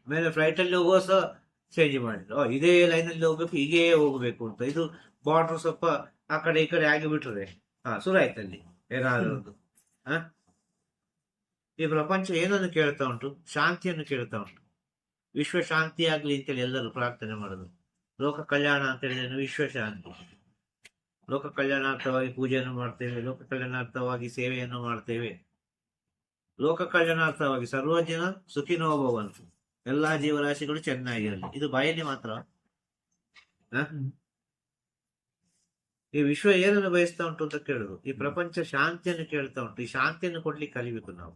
ಮೇಲೆ ಫ್ಲೈಟಲ್ಲಿ ಹೋಗುವ ಸಹ ಚೇಂಜ್ ಮಾಡಿದ್ರು. ಇದೇ ಲೈನ್ ಅಲ್ಲಿ ಹೋಗ್ಬೇಕು, ಹೀಗೇ ಹೋಗ್ಬೇಕು ಅಂತ. ಇದು ಬಾರ್ಡ್ರು ಸ್ವಲ್ಪ ಆ ಕಡೆ ಈ ಕಡೆ ಆಗಿ ಬಿಟ್ಟರೆ ಹಾ, ಶುರು ಆಯ್ತಲ್ಲಿ ಏನಾದ್ರು ಒಂದು. ಹ? ಈ ಪ್ರಪಂಚ ಏನನ್ನು ಕೇಳ್ತಾ ಉಂಟು? ಶಾಂತಿಯನ್ನು ಕೇಳ್ತಾ ಉಂಟು. ವಿಶ್ವ ಶಾಂತಿ ಆಗ್ಲಿ ಅಂತೇಳಿ ಎಲ್ಲರೂ ಪ್ರಾರ್ಥನೆ ಮಾಡೋದು. ಲೋಕ ಕಲ್ಯಾಣ ಅಂತ ಹೇಳಿದ್ರೆ ವಿಶ್ವ ಶಾಂತಿ. ಲೋಕ ಕಲ್ಯಾಣಾರ್ಥವಾಗಿ ಪೂಜೆಯನ್ನು ಮಾಡ್ತೇವೆ ಲೋಕ ಕಲ್ಯಾಣಾರ್ಥವಾಗಿ ಸೇವೆಯನ್ನು ಮಾಡ್ತೇವೆ. ಲೋಕ ಕಲ್ಯಾಣಾರ್ಥವಾಗಿ ಸರ್ವಜನ ಸುಖಿನೋಭವಂತು. ಸುಖಿನೋ ಭವಂತು ಎಲ್ಲಾ ಜೀವರಾಶಿಗಳು ಚೆನ್ನಾಗಿರಲಿ. ಇದು ಬಾಯಲ್ಲಿ ಮಾತ್ರ? ಈ ವಿಶ್ವ ಏನನ್ನು ಬಯಸ್ತಾ ಉಂಟು ಅಂತ ಕೇಳುದು ಈ ಪ್ರಪಂಚ ಶಾಂತಿಯನ್ನು ಕೇಳ್ತಾ ಉಂಟು. ಈ ಶಾಂತಿಯನ್ನು ಕೊಡ್ಲಿಕ್ಕೆ ಕಲಿಬೇಕು ನಾವು?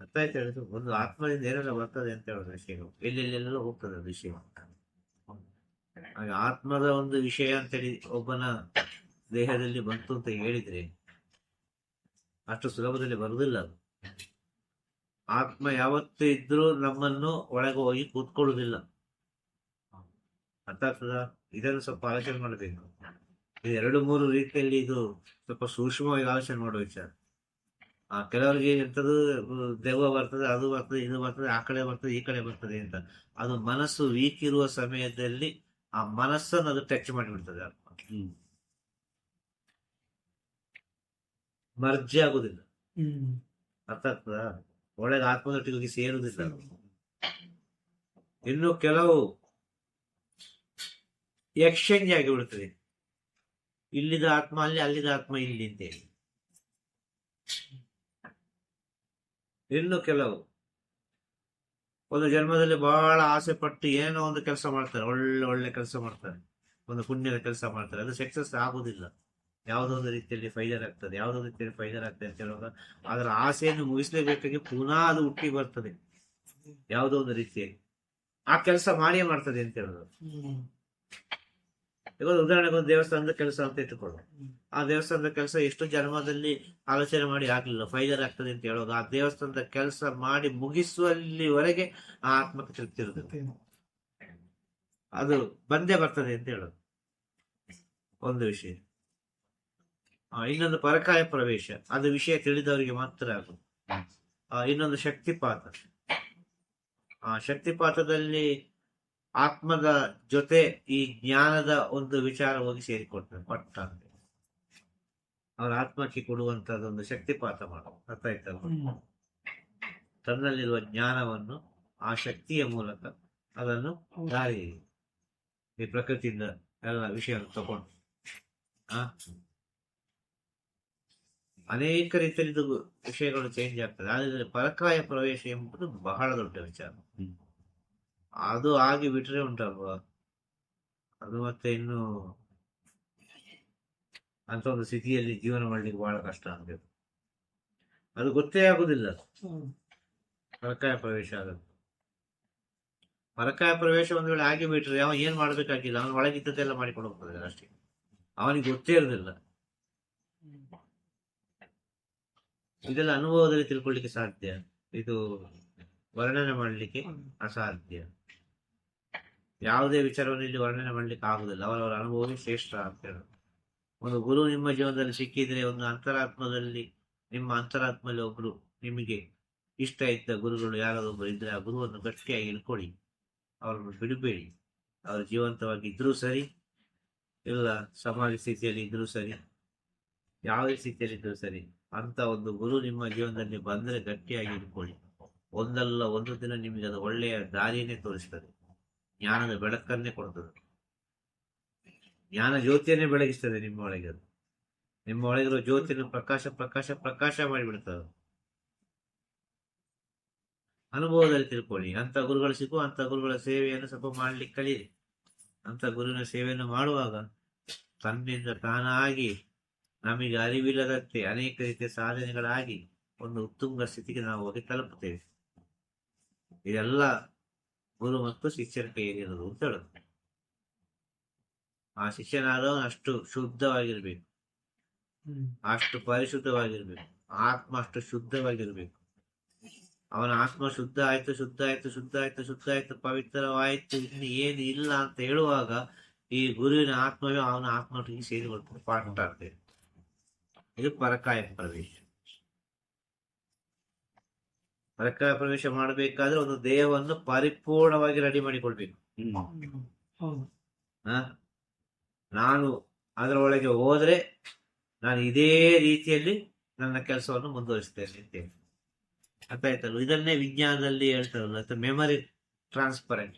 ಅರ್ಥ ಆಯ್ತು ಹೇಳಿದ್ರು ಒಂದು ಆತ್ಮದಿಂದ ಏನೆಲ್ಲ ಬರ್ತದೆ ಅಂತ ಹೇಳೋದು ವಿಷಯಗಳು ಎಲ್ಲೆಲ್ಲೆಲ್ಲ ಹೋಗ್ತದೆ ಅದು ವಿಷಯ. ಹಾಗೆ ಆತ್ಮದ ಒಂದು ವಿಷಯ ಅಂತೇಳಿ ಒಬ್ಬನ ದೇಹದಲ್ಲಿ ಬಂತು ಅಂತ ಹೇಳಿದ್ರೆ ಅಷ್ಟು ಸುಲಭದಲ್ಲಿ ಬರುವುದಿಲ್ಲ ಅದು. ಆತ್ಮ ಯಾವತ್ತೂ ಇದ್ರೂ ನಮ್ಮನ್ನು ಒಳಗೆ ಹೋಗಿ ಕೂತ್ಕೊಳ್ಳುವುದಿಲ್ಲ. ಅರ್ಥ ಆಗ್ತದ? ಇದನ್ನು ಸ್ವಲ್ಪ ಆಲೋಚನೆ ಮಾಡಬೇಕು. ಇದು ಎರಡು ಮೂರು ರೀತಿಯಲ್ಲಿ ಇದು ಸ್ವಲ್ಪ ಸೂಕ್ಷ್ಮವಾಗಿ ಆಲೋಚನೆ ಮಾಡುವ ವಿಚಾರ. ಆ, ಕೆಲವರಿಗೆ ಎಂಥದ್ದು ದೆವ್ವ ಬರ್ತದೆ, ಅದು ಬರ್ತದೆ, ಇದು ಬರ್ತದೆ, ಆ ಕಡೆ ಬರ್ತದೆ, ಈ ಕಡೆ ಬರ್ತದೆ ಅಂತ. ಅದು ಮನಸ್ಸು ವೀಕ್ ಇರುವ ಸಮಯದಲ್ಲಿ ಆ ಮನಸ್ಸನ್ನು ಅದು ಟಚ್ ಮಾಡಿಬಿಡ್ತದೆ ಆತ್ಮ. ಮರ್ಜಿ ಆಗುದಿಲ್ಲ. ಅರ್ಥ ಆಗ್ತದ? ಒಳಗೆ ಆತ್ಮದೊಟ್ಟಿಗೆ ಸೇರುದಿಲ್ಲ ಇನ್ನು ಕೆಲವು ಎಕ್ಸ್ಚೇಂಜ್ ಆಗಿ ಬಿಡುತ್ತದೆ ಇಲ್ಲಿದ ಆತ್ಮ ಅಲ್ಲಿ ಅಲ್ಲಿದ ಆತ್ಮ ಇಲ್ಲಿ ಅಂತೇಳಿ ಇನ್ನು ಕೆಲವು ಒಂದು ಜನ್ಮದಲ್ಲಿ ಬಹಳ ಆಸೆ ಪಟ್ಟು ಏನೋ ಒಂದು ಕೆಲಸ ಮಾಡ್ತಾರೆ, ಒಳ್ಳೆ ಒಳ್ಳೆ ಕೆಲಸ ಮಾಡ್ತಾರೆ, ಒಂದು ಪುಣ್ಯದ ಕೆಲಸ ಮಾಡ್ತಾರೆ. ಅದು ಸಕ್ಸಸ್ ಆಗುದಿಲ್ಲ. ಯಾವುದೋ ಒಂದು ರೀತಿಯಲ್ಲಿ ಫೈದರ್ ಆಗ್ತದೆ, ಯಾವುದೋ ರೀತಿಯಲ್ಲಿ ಫೈದರ್ ಆಗ್ತದೆ ಅಂತ ಹೇಳುವಾಗ ಅದರ ಆಸೆಯನ್ನು ಮುಗಿಸಲೇಬೇಕಾಗಿ ಪುನಃ ಅದು ಹುಟ್ಟಿ ಬರ್ತದೆ. ಯಾವುದೋ ಒಂದು ರೀತಿಯಲ್ಲಿ ಆ ಕೆಲಸ ಮಾಡಿಯೇ ಮಾಡ್ತದೆ ಅಂತ ಹೇಳೋದು. ಒಂದು ಉದಾಹರಣೆಗೆ ಒಂದು ದೇವಸ್ಥಾನದ ಕೆಲಸ ಅಂತ ಇಟ್ಟುಕೊಳ್ಳು ಹ್ಮ್. ಆ ದೇವಸ್ಥಾನದ ಕೆಲಸ ಎಷ್ಟು ಜನ್ಮದಲ್ಲಿ ಆಲೋಚನೆ ಮಾಡಿ ಆಗ್ಲಿಲ್ಲ. ಫೈದರ್ ಆಗ್ತದೆ ಅಂತ ಹೇಳುವಾಗ ಆ ದೇವಸ್ಥಾನದ ಕೆಲಸ ಮಾಡಿ ಮುಗಿಸುವಲ್ಲಿವರೆಗೆ ಆ ಆತ್ಮಕ್ಕೆ ತೃಪ್ತಿ ಇರುತ್ತೆ ಅದು ಬಂದೇ ಬರ್ತದೆ ಅಂತ ಹೇಳೋದು. ಒಂದು ವಿಷಯ. ಆ, ಇನ್ನೊಂದು ಪರಕಾಯ ಪ್ರವೇಶ. ಅದು ವಿಷಯ ತಿಳಿದವರಿಗೆ ಮಾತ್ರ ಅದು ಆ, ಇನ್ನೊಂದು ಶಕ್ತಿಪಾತ. ಆ ಶಕ್ತಿಪಾತದಲ್ಲಿ ಆತ್ಮದ ಜೊತೆ ಈ ಜ್ಞಾನದ ಒಂದು ವಿಚಾರ ಹೋಗಿ ಸೇರಿಕೊಡ್ತದೆ ಪಟ್ಟ ಅಂತ ಅವರ ಆತ್ಮಕ್ಕೆ ಕೊಡುವಂತಹದೊಂದು ಒಂದು ಶಕ್ತಿಪಾತ ಮಾಡೋದು ಅರ್ಥ ಆಯ್ತಲ್ಲ ಹ್ಮ್. ತನ್ನಲ್ಲಿರುವ ಜ್ಞಾನವನ್ನು ಆ ಶಕ್ತಿಯ ಮೂಲಕ ಅದನ್ನು ದಾರಿ ಈ ಪ್ರಕೃತಿಯಿಂದ ಎಲ್ಲ ವಿಷಯ ತಗೊಂಡು. ಆ? ಅನೇಕ ರೀತಿಯಲ್ಲಿ ವಿಷಯಗಳು ಚೇಂಜ್ ಆಗ್ತದೆ. ಆದರೆ ಪರಕಾಯ ಪ್ರವೇಶ ಎಂಬುದು ಬಹಳ ದೊಡ್ಡ ವಿಚಾರ. ಅದು ಆಗಿ ಬಿಟ್ರೆ ಉಂಟಲ್ವಾ ಅದು ಮತ್ತೆ ಇನ್ನು ಅಂತ ಒಂದು ಸ್ಥಿತಿಯಲ್ಲಿ ಜೀವನ ಮಾಡ್ಲಿಕ್ಕೆ ಬಹಳ ಕಷ್ಟ ಅಂತ ಅದು ಗೊತ್ತೇ ಆಗುದಿಲ್ಲ. ಪರಕಾಯ ಪ್ರವೇಶ ಆಗದು ಪರಕಾಯ ಪ್ರವೇಶ ಒಂದು ವೇಳೆ ಆಗಿ ಬಿಟ್ರೆ ಅವನು ಏನ್ ಮಾಡ್ಬೇಕಾಗಿಲ್ಲ. ಅವನು ಒಳಗಿದ್ದದೆಲ್ಲ ಮಾಡಿಕೊಂಡು ಹೋಗ್ತದೆ ಅಷ್ಟೇ. ಅವನಿಗೆ ಗೊತ್ತೇ ಇರುದಿಲ್ಲ. ಇದೆಲ್ಲ ಅನುಭವದಲ್ಲಿ ತಿಳ್ಕೊಳ್ಳಿಕ್ಕೆ ಸಾಧ್ಯ. ಇದು ವರ್ಣನೆ ಮಾಡಲಿಕ್ಕೆ ಅಸಾಧ್ಯ. ಯಾವುದೇ ವಿಚಾರವನ್ನು ಇಲ್ಲಿ ವರ್ಣನೆ ಮಾಡಲಿಕ್ಕೆ ಆಗುದಿಲ್ಲ ಅವರವರ ಅನುಭವವೇ ಶ್ರೇಷ್ಠ ಅಂತ ಒಂದು ಗುರು ನಿಮ್ಮ ಜೀವನದಲ್ಲಿ ಸಿಕ್ಕಿದ್ರೆ ಒಂದು ಅಂತರಾತ್ಮದಲ್ಲಿ, ನಿಮ್ಮ ಅಂತರಾತ್ಮದಲ್ಲಿ ಒಬ್ರು ನಿಮಗೆ ಇಷ್ಟ ಇದ್ದ ಗುರುಗಳು ಯಾರಾದ್ರೂ ಒಬ್ಬರು ಇದ್ರೆ ಆ ಗುರುವನ್ನು ಗಟ್ಟಿಯಾಗಿ ಇಟ್ಕೊಳ್ಳಿ ಅವರನ್ನು ಬಿಡಬೇಡಿ. ಅವರು ಜೀವಂತವಾಗಿ ಇದ್ರೂ ಸರಿ ಇಲ್ಲ ಸಮಾಜ ಸ್ಥಿತಿಯಲ್ಲಿ ಇದ್ರೂ ಸರಿ, ಯಾವುದೇ ಸ್ಥಿತಿಯಲ್ಲಿ ಇದ್ರೂ ಸರಿ ಅಂತ ಒಂದು ಗುರು ನಿಮ್ಮ ಜೀವನದಲ್ಲಿ ಬಂದ್ರೆ ಗಟ್ಟಿಯಾಗಿ ಇಟ್ಕೊಳ್ಳಿ ಒಂದಲ್ಲ ಒಂದು ದಿನ ನಿಮಗೆ ಅದು ಒಳ್ಳೆಯ ದಾರಿಯೇ ತೋರಿಸ್ತದೆ. ಜ್ಞಾನದ ಬೆಳಕನ್ನೇ ಕೊಡುತ್ತದೆ. ಜ್ಞಾನ ಜ್ಯೋತಿಯನ್ನೇ ಬೆಳಗಿಸ್ತದೆ ನಿಮ್ಮ ಒಳಗೆ ಅದು. ನಿಮ್ಮ ಒಳಗಿರೋ ಜ್ಯೋತಿಯನ್ನು ಪ್ರಕಾಶ ಪ್ರಕಾಶ ಪ್ರಕಾಶ ಮಾಡಿಬಿಡ್ತದೆ ಅನುಭವದಲ್ಲಿ ತಿಳ್ಕೊಳ್ಳಿ. ಅಂತ ಗುರುಗಳು ಸಿಗು ಅಂತ ಗುರುಗಳ ಸೇವೆಯನ್ನು ಸ್ವಲ್ಪ ಮಾಡ್ಲಿಕ್ಕೆ ಕಳೀರಿ ಅಂತ ಗುರುವಿನ ಸೇವೆಯನ್ನು ಮಾಡುವಾಗ ತನ್ನಿಂದ ತಾನಾಗಿ ನಮಗೆ ಅರಿವಿಲ್ಲದಂತೆ ಅನೇಕ ರೀತಿಯ ಸಾಧನೆಗಳಾಗಿ ಒಂದು ಉತ್ತುಂಗ ಸ್ಥಿತಿಗೆ ನಾವು ಹೋಗಿ ತಲುಪುತ್ತೇವೆ. ಇದೆಲ್ಲ ಗುರು ಮತ್ತು ಶಿಷ್ಯರ ಕೈಯಲ್ಲಿರೋದು ಅಂತ ಹೇಳೋದು ಆ ಶಿಷ್ಯನಾದವನು ಅಷ್ಟು ಶುದ್ಧವಾಗಿರ್ಬೇಕು. ಅಷ್ಟು ಪರಿಶುದ್ಧವಾಗಿರ್ಬೇಕು. ಆತ್ಮ ಅಷ್ಟು ಶುದ್ಧವಾಗಿರ್ಬೇಕು. ಅವನ ಆತ್ಮ ಶುದ್ಧ ಆಯ್ತು ಶುದ್ಧ ಆಯ್ತು ಶುದ್ಧ ಆಯ್ತು ಶುದ್ಧ ಆಯ್ತು, ಪವಿತ್ರವಾಯ್ತು, ಇನ್ನು ಏನು ಇಲ್ಲ ಅಂತ ಹೇಳುವಾಗ ಈ ಗುರುವಿನ ಆತ್ಮವೇ ಅವನ ಆತ್ಮೊಟ್ಟಿಗೆ ಸೇರಿಕೊಳ್ತಾರೆ ಪಾಠ ಇದು ಪರಕಾಯ ಪ್ರವೇಶ. ಪರಕಾಯ ಪ್ರವೇಶ ಮಾಡಬೇಕಾದ್ರೆ ಒಂದು ದೇಹವನ್ನು ಪರಿಪೂರ್ಣವಾಗಿ ರೆಡಿ ಮಾಡಿಕೊಳ್ಬೇಕು. ನಾನು ಅದರ ಒಳಗೆ ನಾನು ಅದರೊಳಗೆ ಹೋದ್ರೆ ನಾನು ಇದೇ ರೀತಿಯಲ್ಲಿ ನನ್ನ ಕೆಲಸವನ್ನು ಮುಂದುವರಿಸ್ತೇನೆ ಅಂತೇಳಿ ಅರ್ಥ ಆಯ್ತಲ್ಲ ಇದನ್ನೇ ವಿಜ್ಞಾನದಲ್ಲಿ ಹೇಳ್ತಾರಲ್ಲ ಮೆಮರಿ ಟ್ರಾನ್ಸ್ಪರೆಂಟ್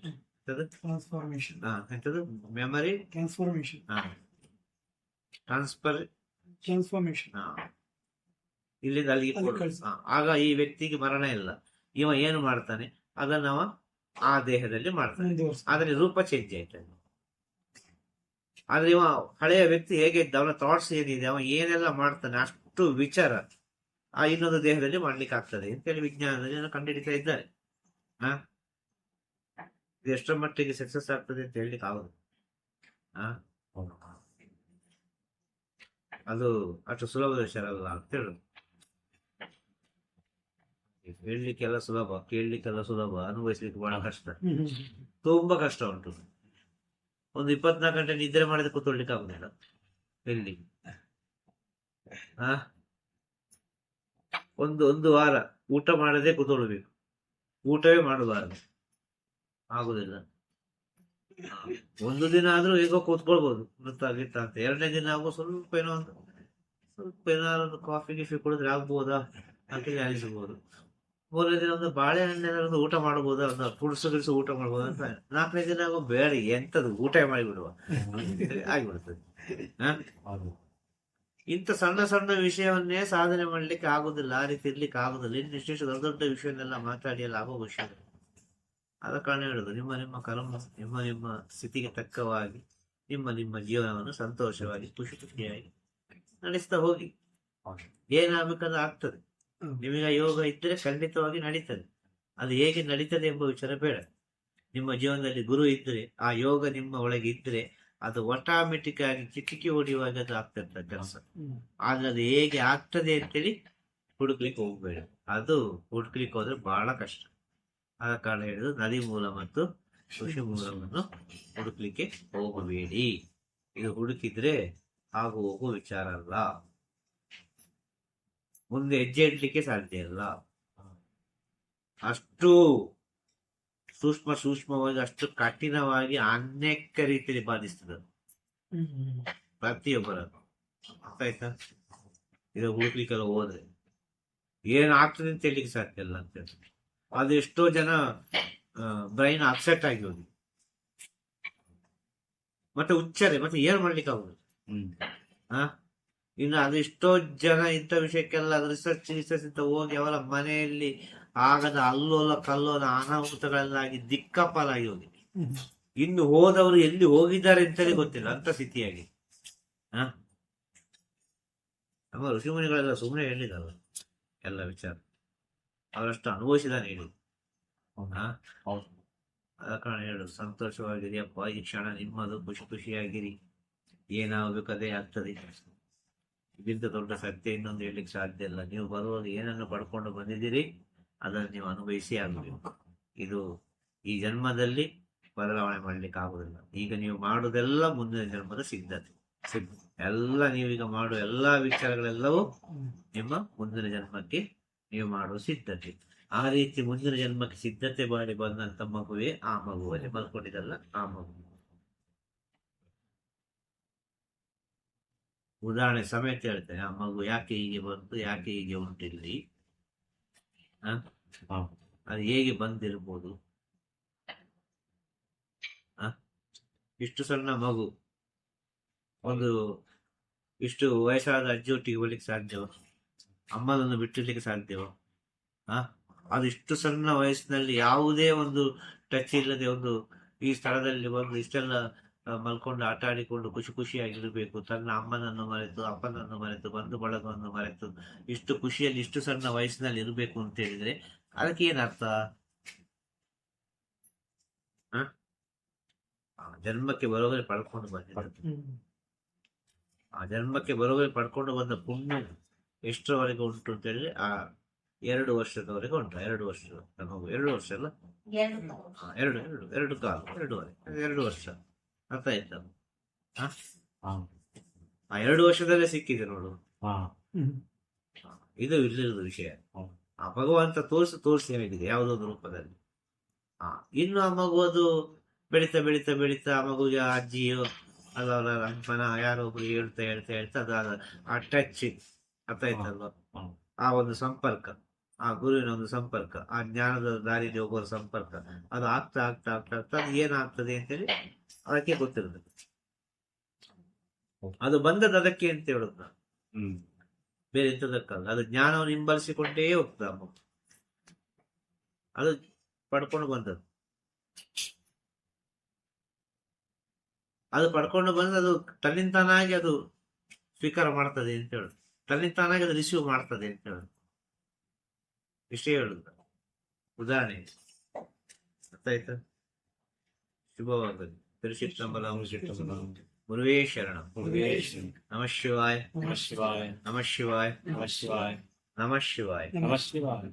ಟ್ರಾನ್ಸ್ಫಾರ್ಮೇಶನ್ ಹಾ ಎಂತದು? ಮೆಮರಿ ಟ್ರಾನ್ಸ್ಫಾರ್ಮೇಶನ್ ಟ್ರಾನ್ಸ್ಫರ್ ಟ್ರಾನ್ಸ್ಫಾರ್ಮೇಶನ್ ಇಲ್ಲಿಂದ ಅಲ್ಲಿಗೆ. ಆಗ ಈ ವ್ಯಕ್ತಿಗೆ ಮರಣ ಇಲ್ಲ. ಇವ ಏನು ಮಾಡ್ತಾನೆ? ಅದನ್ನ ಅವ ಆ ದೇಹದಲ್ಲಿ ಮಾಡ್ತಾನೆ. ಆದ್ರೆ ರೂಪ ಚೇಂಜ್ ಆಯ್ತಾನೆ ಆದ್ರೆ ಇವ ಹಳೆಯ ವ್ಯಕ್ತಿ ಹೇಗೆ ಇದ್ದ ಅವನ ಥಾಟ್ಸ್ ಏನಿದೆ? ಅವ ಏನೆಲ್ಲ ಮಾಡ್ತಾನೆ? ಅಷ್ಟು ವಿಚಾರ ಆ ಇನ್ನೊಂದು ದೇಹದಲ್ಲಿ ಮಾಡ್ಲಿಕ್ಕೆ ಆಗ್ತದೆ ಅಂತೇಳಿ ವಿಜ್ಞಾನದಲ್ಲಿ ಏನೋ ಕಂಡುಹಿಡಿತಾ ಇದ್ದಾರೆ. ಹಾ? ಇದು ಎಷ್ಟರ ಮಟ್ಟಿಗೆ ಸಕ್ಸಸ್ ಆಗ್ತದೆ ಅಂತ ಹೇಳಲಿಕ್ಕೆ ಆಗುದು ಹಾ? ಅದು ಅಷ್ಟು ಸುಲಭದ ವಿಷಯ ಅಲ್ಲ ಅಂತ ಹೇಳುದು. ಹೇಳಲಿಕ್ಕೆಲ್ಲ ಸುಲಭ ಕೇಳಲಿಕ್ಕೆಲ್ಲ ಸುಲಭ ಅನುಭವಿಸ್ಲಿಕ್ಕೆ ಬಹಳ ಕಷ್ಟ. ತುಂಬಾ ಕಷ್ಟ ಉಂಟು. ಒಂದು ಇಪ್ಪತ್ನಾಲ್ಕು ಗಂಟೆ ನಿದ್ರೆ ಮಾಡಿದ್ರೆ ಕೂತ್ಕೊಳ್ಲಿಕ್ಕೆ ಆಗುದಿಲ್ಲ. ಎಲ್ಲಿ? ಒಂದು ಒಂದು ವಾರ ಊಟ ಮಾಡದೆ ಕೂತ್ಕೊಳ್ಬೇಕು. ಊಟವೇ ಮಾಡಬಾರದು. ಆಗುದಿಲ್ಲ. ಒಂದು ದಿನ ಆದ್ರೂ ಈಗ ಕೂತ್ಕೊಳ್ಬಹುದು ಗೊತ್ತಾಗಿತ್ತ ಗಿತ್ತ ಅಂತ. ಎರಡನೇ ದಿನ ಆಗೋ ಸ್ವಲ್ಪ ಏನೋ ಒಂದು ಸ್ವಲ್ಪ ಏನಾದ್ರು ಕಾಫಿ ಗಿಫಿ ಕುಡಿದ್ರೆ ಆಗ್ಬೋದಾ ಅಂತ ಅನಿಸಬಹುದು ಮೂರನೇ ದಿನ ಒಂದು ಬಾಳೆಹಣ್ಣು ಊಟ ಮಾಡ್ಬೋದ ಒಂದು ಪುಡ್ಸು ಗಿಡ್ಸು ಊಟ ಮಾಡ್ಬೋದು ಅಂತ. ನಾಲ್ಕನೇ ದಿನ ಆಗೋ ಬೇಡ ಎಂತದು ಊಟ ಮಾಡಿಬಿಡುವ. ಆಗಿಬಿಡ್ತದೆ? ಇಂಥ ಸಣ್ಣ ಸಣ್ಣ ವಿಷಯವನ್ನೇ ಸಾಧನೆ ಮಾಡ್ಲಿಕ್ಕೆ ಆಗುದಿಲ್ಲ ಆ ರೀತಿ ಇರ್ಲಿಕ್ಕೆ ಆಗುದಿಲ್ಲ ಇನ್ನು ಇಷ್ಟಿಷ್ಟು ದೊಡ್ಡ ದೊಡ್ಡ ವಿಷಯನೆಲ್ಲ ಮಾತಾಡಿ ಎಲ್ಲ ಆಗೋ ವಿಷಯ ಆದ ಕಾರಣ ಹೇಳುದು ನಿಮ್ಮ ನಿಮ್ಮ ಕರ್ಮ ನಿಮ್ಮ ನಿಮ್ಮ ಸ್ಥಿತಿಗೆ ತಕ್ಕವಾಗಿ ನಿಮ್ಮ ನಿಮ್ಮ ಜೀವನವನ್ನು ಸಂತೋಷವಾಗಿ ಖುಷಿ ಖುಷಿಯಾಗಿ ನಡೆಸ್ತಾ ಹೋಗಿ. ಏನಾಗಬೇಕಾದ್ರೆ ಆಗ್ತದೆ. ನಿಮಗೆ ಯೋಗ ಇದ್ದರೆ ಖಂಡಿತವಾಗಿ ನಡೀತದೆ. ಅದು ಹೇಗೆ ನಡೀತದೆ ಎಂಬ ವಿಚಾರ ಬೇಡ. ನಿಮ್ಮ ಜೀವನದಲ್ಲಿ ಗುರು ಇದ್ದರೆ ಆ ಯೋಗ ನಿಮ್ಮ ಒಳಗೆ ಇದ್ದರೆ ಅದು ಆಟೋಮೆಟಿಕ್ ಆಗಿ ಚಿಟಿಕಿ ಹೊಡೆಯುವಾಗ ಅದು ಆಗ್ತದೆ ಕೆಲಸ ಆದ್ರೆ ಅದು ಹೇಗೆ ಆಗ್ತದೆ ಅಂತೇಳಿ ಹುಡುಕ್ಲಿಕ್ಕೆ ಹೋಗ್ಬೇಡ. ಅದು ಹುಡುಕ್ಲಿಕ್ಕೆ ಹೋದ್ರೆ ಬಹಳ ಕಷ್ಟ. ಆದ ಕಾರಣ ಹೇಳಿದ್ರು ನದಿ ಮೂಲ ಮತ್ತು ಕೃಷಿ ಮೂಲವನ್ನು ಹುಡುಕ್ಲಿಕ್ಕೆ ಹೋಗಬೇಡಿ. ಇದು ಹುಡುಕಿದ್ರೆ ಆಗು ಹೋಗೋ ವಿಚಾರ ಅಲ್ಲ. ಮುಂದೆ ಹೆಜ್ಜೆ ಇಡ್ಲಿಕ್ಕೆ ಸಾಧ್ಯ ಇಲ್ಲ. ಅಷ್ಟು ಸೂಕ್ಷ್ಮ ಸೂಕ್ಷ್ಮವಾಗಿ ಅಷ್ಟು ಕಠಿಣವಾಗಿ ಅನೇಕ ರೀತಿಯಲ್ಲಿ ಬಾಧಿಸ್ತದೆ. ಪ್ರತಿಯೊಬ್ಬರನ್ನು. ಆಯ್ತಾ? ಇದು ಹುಡುಕ್ಲಿಕ್ಕೆಲ್ಲ ಹೋದ್ರೆ ಏನ್ ಆಗ್ತದೆ ಅಂತ ಹೇಳಲಿಕ್ಕೆ ಸಾಧ್ಯ ಇಲ್ಲ ಅಂತ ಹೇಳಿ ಅದು ಎಷ್ಟೋ ಜನ ಬ್ರೈನ್ ಅಪ್ಸೆಟ್ ಆಗಿ ಹೋಗಿ ಮತ್ತೆ ಉಚ್ಚಾರೆ ಮತ್ತೆ ಏನ್ ಮಾಡ್ಲಿಕ್ಕೆ ಆಗುದು ಹಾ ಇನ್ನು ಅದೆಷ್ಟೋ ಎಷ್ಟೋ ಜನ ಇಂಥ ವಿಷಯಕ್ಕೆಲ್ಲ ರಿಸರ್ಚ್ ರಿಸರ್ಚ್ ಅಂತ ಹೋಗಿ ಅವರ ಮನೆಯಲ್ಲಿ ಆಗದ ಅಲ್ಲೋಲ ಕಲ್ಲೋಲ ಅನಾಹುತಗಳಲ್ಲಾಗಿ ದಿಕ್ಕಪ್ಪಲಾಗಿ ಹೋಗಿ. ಇನ್ನು ಹೋದವರು ಎಲ್ಲಿ ಹೋಗಿದ್ದಾರೆ ಅಂತಲೇ ಗೊತ್ತಿಲ್ಲ ಅಂತ ಸ್ಥಿತಿಯಾಗಿ. ಹ? ನಮ್ಮ ಋಷಿಮುನಿಗಳೆಲ್ಲ ಸುಮ್ಮನೆ ಹೇಳಿದಲ್ಲ ಎಲ್ಲ ವಿಚಾರ. ಅವರಷ್ಟು ಅನುಭವಿಸಿದಾನೆ ಹೇಳಿ ಅದ ಕಾರಣ ಹೇಳು ಸಂತೋಷವಾಗಿರಿ ಅಪ್ಪ ಈ ಕ್ಷಣ ನಿಮ್ಮದು ಖುಷಿ ಖುಷಿಯಾಗಿರಿ. ಏನಾಗಬೇಕು ಅದೇ ಆಗ್ತದೆ. ಇದಕ್ಕಿಂತ ದೊಡ್ಡ ಸತ್ಯ ಇನ್ನೊಂದು ಹೇಳಲಿಕ್ಕೆ ಸಾಧ್ಯ ಇಲ್ಲ. ನೀವು ಬರುವಾಗ ಏನನ್ನು ಪಡ್ಕೊಂಡು ಬಂದಿದ್ದೀರಿ, ಅದನ್ನು ನೀವು ಅನುಭವಿಸಿ ಆಗಬೇಕು. ಇದು ಈ ಜನ್ಮದಲ್ಲಿ ಬದಲಾವಣೆ ಮಾಡ್ಲಿಕ್ಕೆ ಆಗುದಿಲ್ಲ ಈಗ ನೀವು ಮಾಡುವುದೆಲ್ಲ ಮುಂದಿನ ಜನ್ಮದ ಸಿದ್ಧತೆ. ಸಿದ್ಧ ಎಲ್ಲ ನೀವೀಗ ಮಾಡುವ ಎಲ್ಲಾ ವಿಚಾರಗಳೆಲ್ಲವೂ ನಿಮ್ಮ ಮುಂದಿನ ಜನ್ಮಕ್ಕೆ ನೀವು ಮಾಡುವ ಸಿದ್ಧತೆ. ಆ ರೀತಿ ಮುಂದಿನ ಜನ್ಮಕ್ಕೆ ಸಿದ್ಧತೆ ಮಾಡಿ ಬಂದಂತ ಮಗುವೇ ಆ ಮಗುವಲ್ಲಿ ಮಲ್ಕೊಂಡಿದ್ದಲ್ಲ, ಆ ಮಗು. ಉದಾಹರಣೆ ಸಮೇತ ಹೇಳ್ತೇನೆ. ಆ ಮಗು ಯಾಕೆ ಹೀಗೆ ಬಂತು ಯಾಕೆ ಹೀಗೆ ಉಂಟು ಇಲ್ಲಿ? ಹ? ಹಾ. ಅದು ಹೇಗೆ ಬಂದಿರ್ಬೋದು? ಇಷ್ಟು ಸಣ್ಣ ಮಗು. ಒಂದು ಇಷ್ಟು ವಯಸ್ಸಾದ ಅಜ್ಜಿಯೊಟ್ಟಿಗೆ ಹೋಗ್ಲಿಕ್ಕೆ ಸಾಧ್ಯವ? ಅಮ್ಮನನ್ನು ಬಿಟ್ಟಿರ್ಲಿಕ್ಕೆ ಸಾಧ್ಯವ? ಹ ಅದು ಇಷ್ಟು ಸಣ್ಣ ವಯಸ್ಸಿನಲ್ಲಿ ಯಾವುದೇ ಒಂದು ಟಚ್ ಇಲ್ಲದೆ ಒಂದು ಈ ಸ್ಥಳದಲ್ಲಿ ಬಂದು ಇಷ್ಟೆಲ್ಲ ಮಲ್ಕೊಂಡು ಆಟ ಆಡಿಕೊಂಡು ಖುಷಿ ಖುಷಿಯಾಗಿರಬೇಕು ತನ್ನ ಅಮ್ಮನನ್ನು ಮರೆತು ಅಪ್ಪನನ್ನು ಮರೆತು ಬಂಧು ಬಳಗವನ್ನು ಮರೆತು ಇಷ್ಟು ಖುಷಿಯಲ್ಲಿ ಇಷ್ಟು ಸಣ್ಣ ವಯಸ್ಸಿನಲ್ಲಿ ಇರಬೇಕು ಅಂತ ಹೇಳಿದ್ರೆ ಅದಕ್ಕೆ ಏನರ್ಥ ಜನ್ಮಕ್ಕೆ ಬರೋವರೆ ಪಡ್ಕೊಂಡು ಬಂದಿದ್ದು. ಆ ಜನ್ಮಕ್ಕೆ ಬರೋವರೆ ಪಡ್ಕೊಂಡು ಬಂದ ಪುಣ್ಯ ಎಷ್ಟರವರೆಗೆ ಉಂಟು ಅಂತ ಹೇಳಿದ್ರೆ ಆ ಎರಡು ವರ್ಷದವರೆಗೆ ಉಂಟು. ಎರಡು ವರ್ಷ ಎರಡು ವರ್ಷ ಅಲ್ಲ? ಆ, ಎರಡು ಎರಡು ಎರಡು ಕಾಲು ಎರಡೂವರೆ ಎರಡು ವರ್ಷ. ಅರ್ಥ ಆಯ್ತಾ. ಆ ಎರಡು ವರ್ಷದಲ್ಲೇ ಸಿಕ್ಕಿದೆ ನೋಡು. ಇದು ಇಲ್ಲಿರೋದು ವಿಷಯ. ಆ ಭಗವಂತ ತೋರಿಸಿ ತೋರಿಸಿ ಹೇಳಿದೆ ಯಾವುದೊಂದು ರೂಪದಲ್ಲಿ. ಆ ಇನ್ನು ಆ ಮಗು ಅದು ಬೆಳೀತಾ ಬೆಳೀತಾ ಬೆಳೀತಾ ಆ ಮಗುಗೆ ಆ ಅಜ್ಜಿಯೋ ಅಲ್ಲ ಅಮ್ಮನ ಯಾರೋ ಒಬ್ರು ಹೇಳ್ತಾ ಹೇಳ್ತಾ ಹೇಳ್ತಾ ಅದು ಆ- ಆ ಟಚ್ ಅರ್ಥ ಆಯ್ತಲ್ವಾ. ಆ ಒಂದು ಸಂಪರ್ಕ. ಆ ಗುರುವಿನ ಒಂದು ಸಂಪರ್ಕ ಆ ಜ್ಞಾನದ ದಾರಿಯಲ್ಲಿ ಹೋಗುವ ಸಂಪರ್ಕ. ಅದು ಆಗ್ತಾ ಆಗ್ತಾ ಆಗ್ತಾ ಆಗ್ತಾ ಅದು ಏನಾಗ್ತದೆ ಅಂತೇಳಿ ಅದಕ್ಕೆ ಗೊತ್ತಿರುತ್ತೆ ಅದು ಬಂದದ್ದು ಅದಕ್ಕೆ ಅಂತ ಹೇಳುದು ನಾನು. ಹ್ಮ್. ಬೇರೆ ಎಂತದಕ್ಕಲ್ಲ ಅದು ಜ್ಞಾನವನ್ನು ಹಿಂಬಲಿಸಿಕೊಂಡೇ ಹೋಗ್ತದೆ ಅಮ್ಮ. ಅದು ಪಡ್ಕೊಂಡು ಬಂದದ್ದು. ಅದು ಪಡ್ಕೊಂಡು ಬಂದ್ರೆ ಅದು ತನ್ನಿಂತಾನಾಗಿ ಅದು ಸ್ವೀಕಾರ ಮಾಡ್ತದೆ ಅಂತ ಹೇಳುದು ತನ್ನಿಂತಾನಾಗಿ ಅದು ರಿಸೀವ್ ಮಾಡ್ತದೆ ಅಂತ ಹೇಳುದು ಇಷ್ಟೇ ಹೇಳುದು ಉದಾಹರಣೆ ಅರ್ಥ ಆಯ್ತಾ ಶುಭವಾಗಲಿ ತಿರುಚಿಟ್ಟಂಬಲ ಗುರುವೇ ಶರಣಂ ಗುರುವೇ ಶರಣಂ. ನಮಃ ಶಿವಾಯ ನಮಃ ಶಿವಾಯ ನಮಃ ಶಿವಾಯ ನಮಃ ಶಿವಾಯ ನಮಃ ಶಿವಾಯ ನಮಃ ಶಿವಾಯ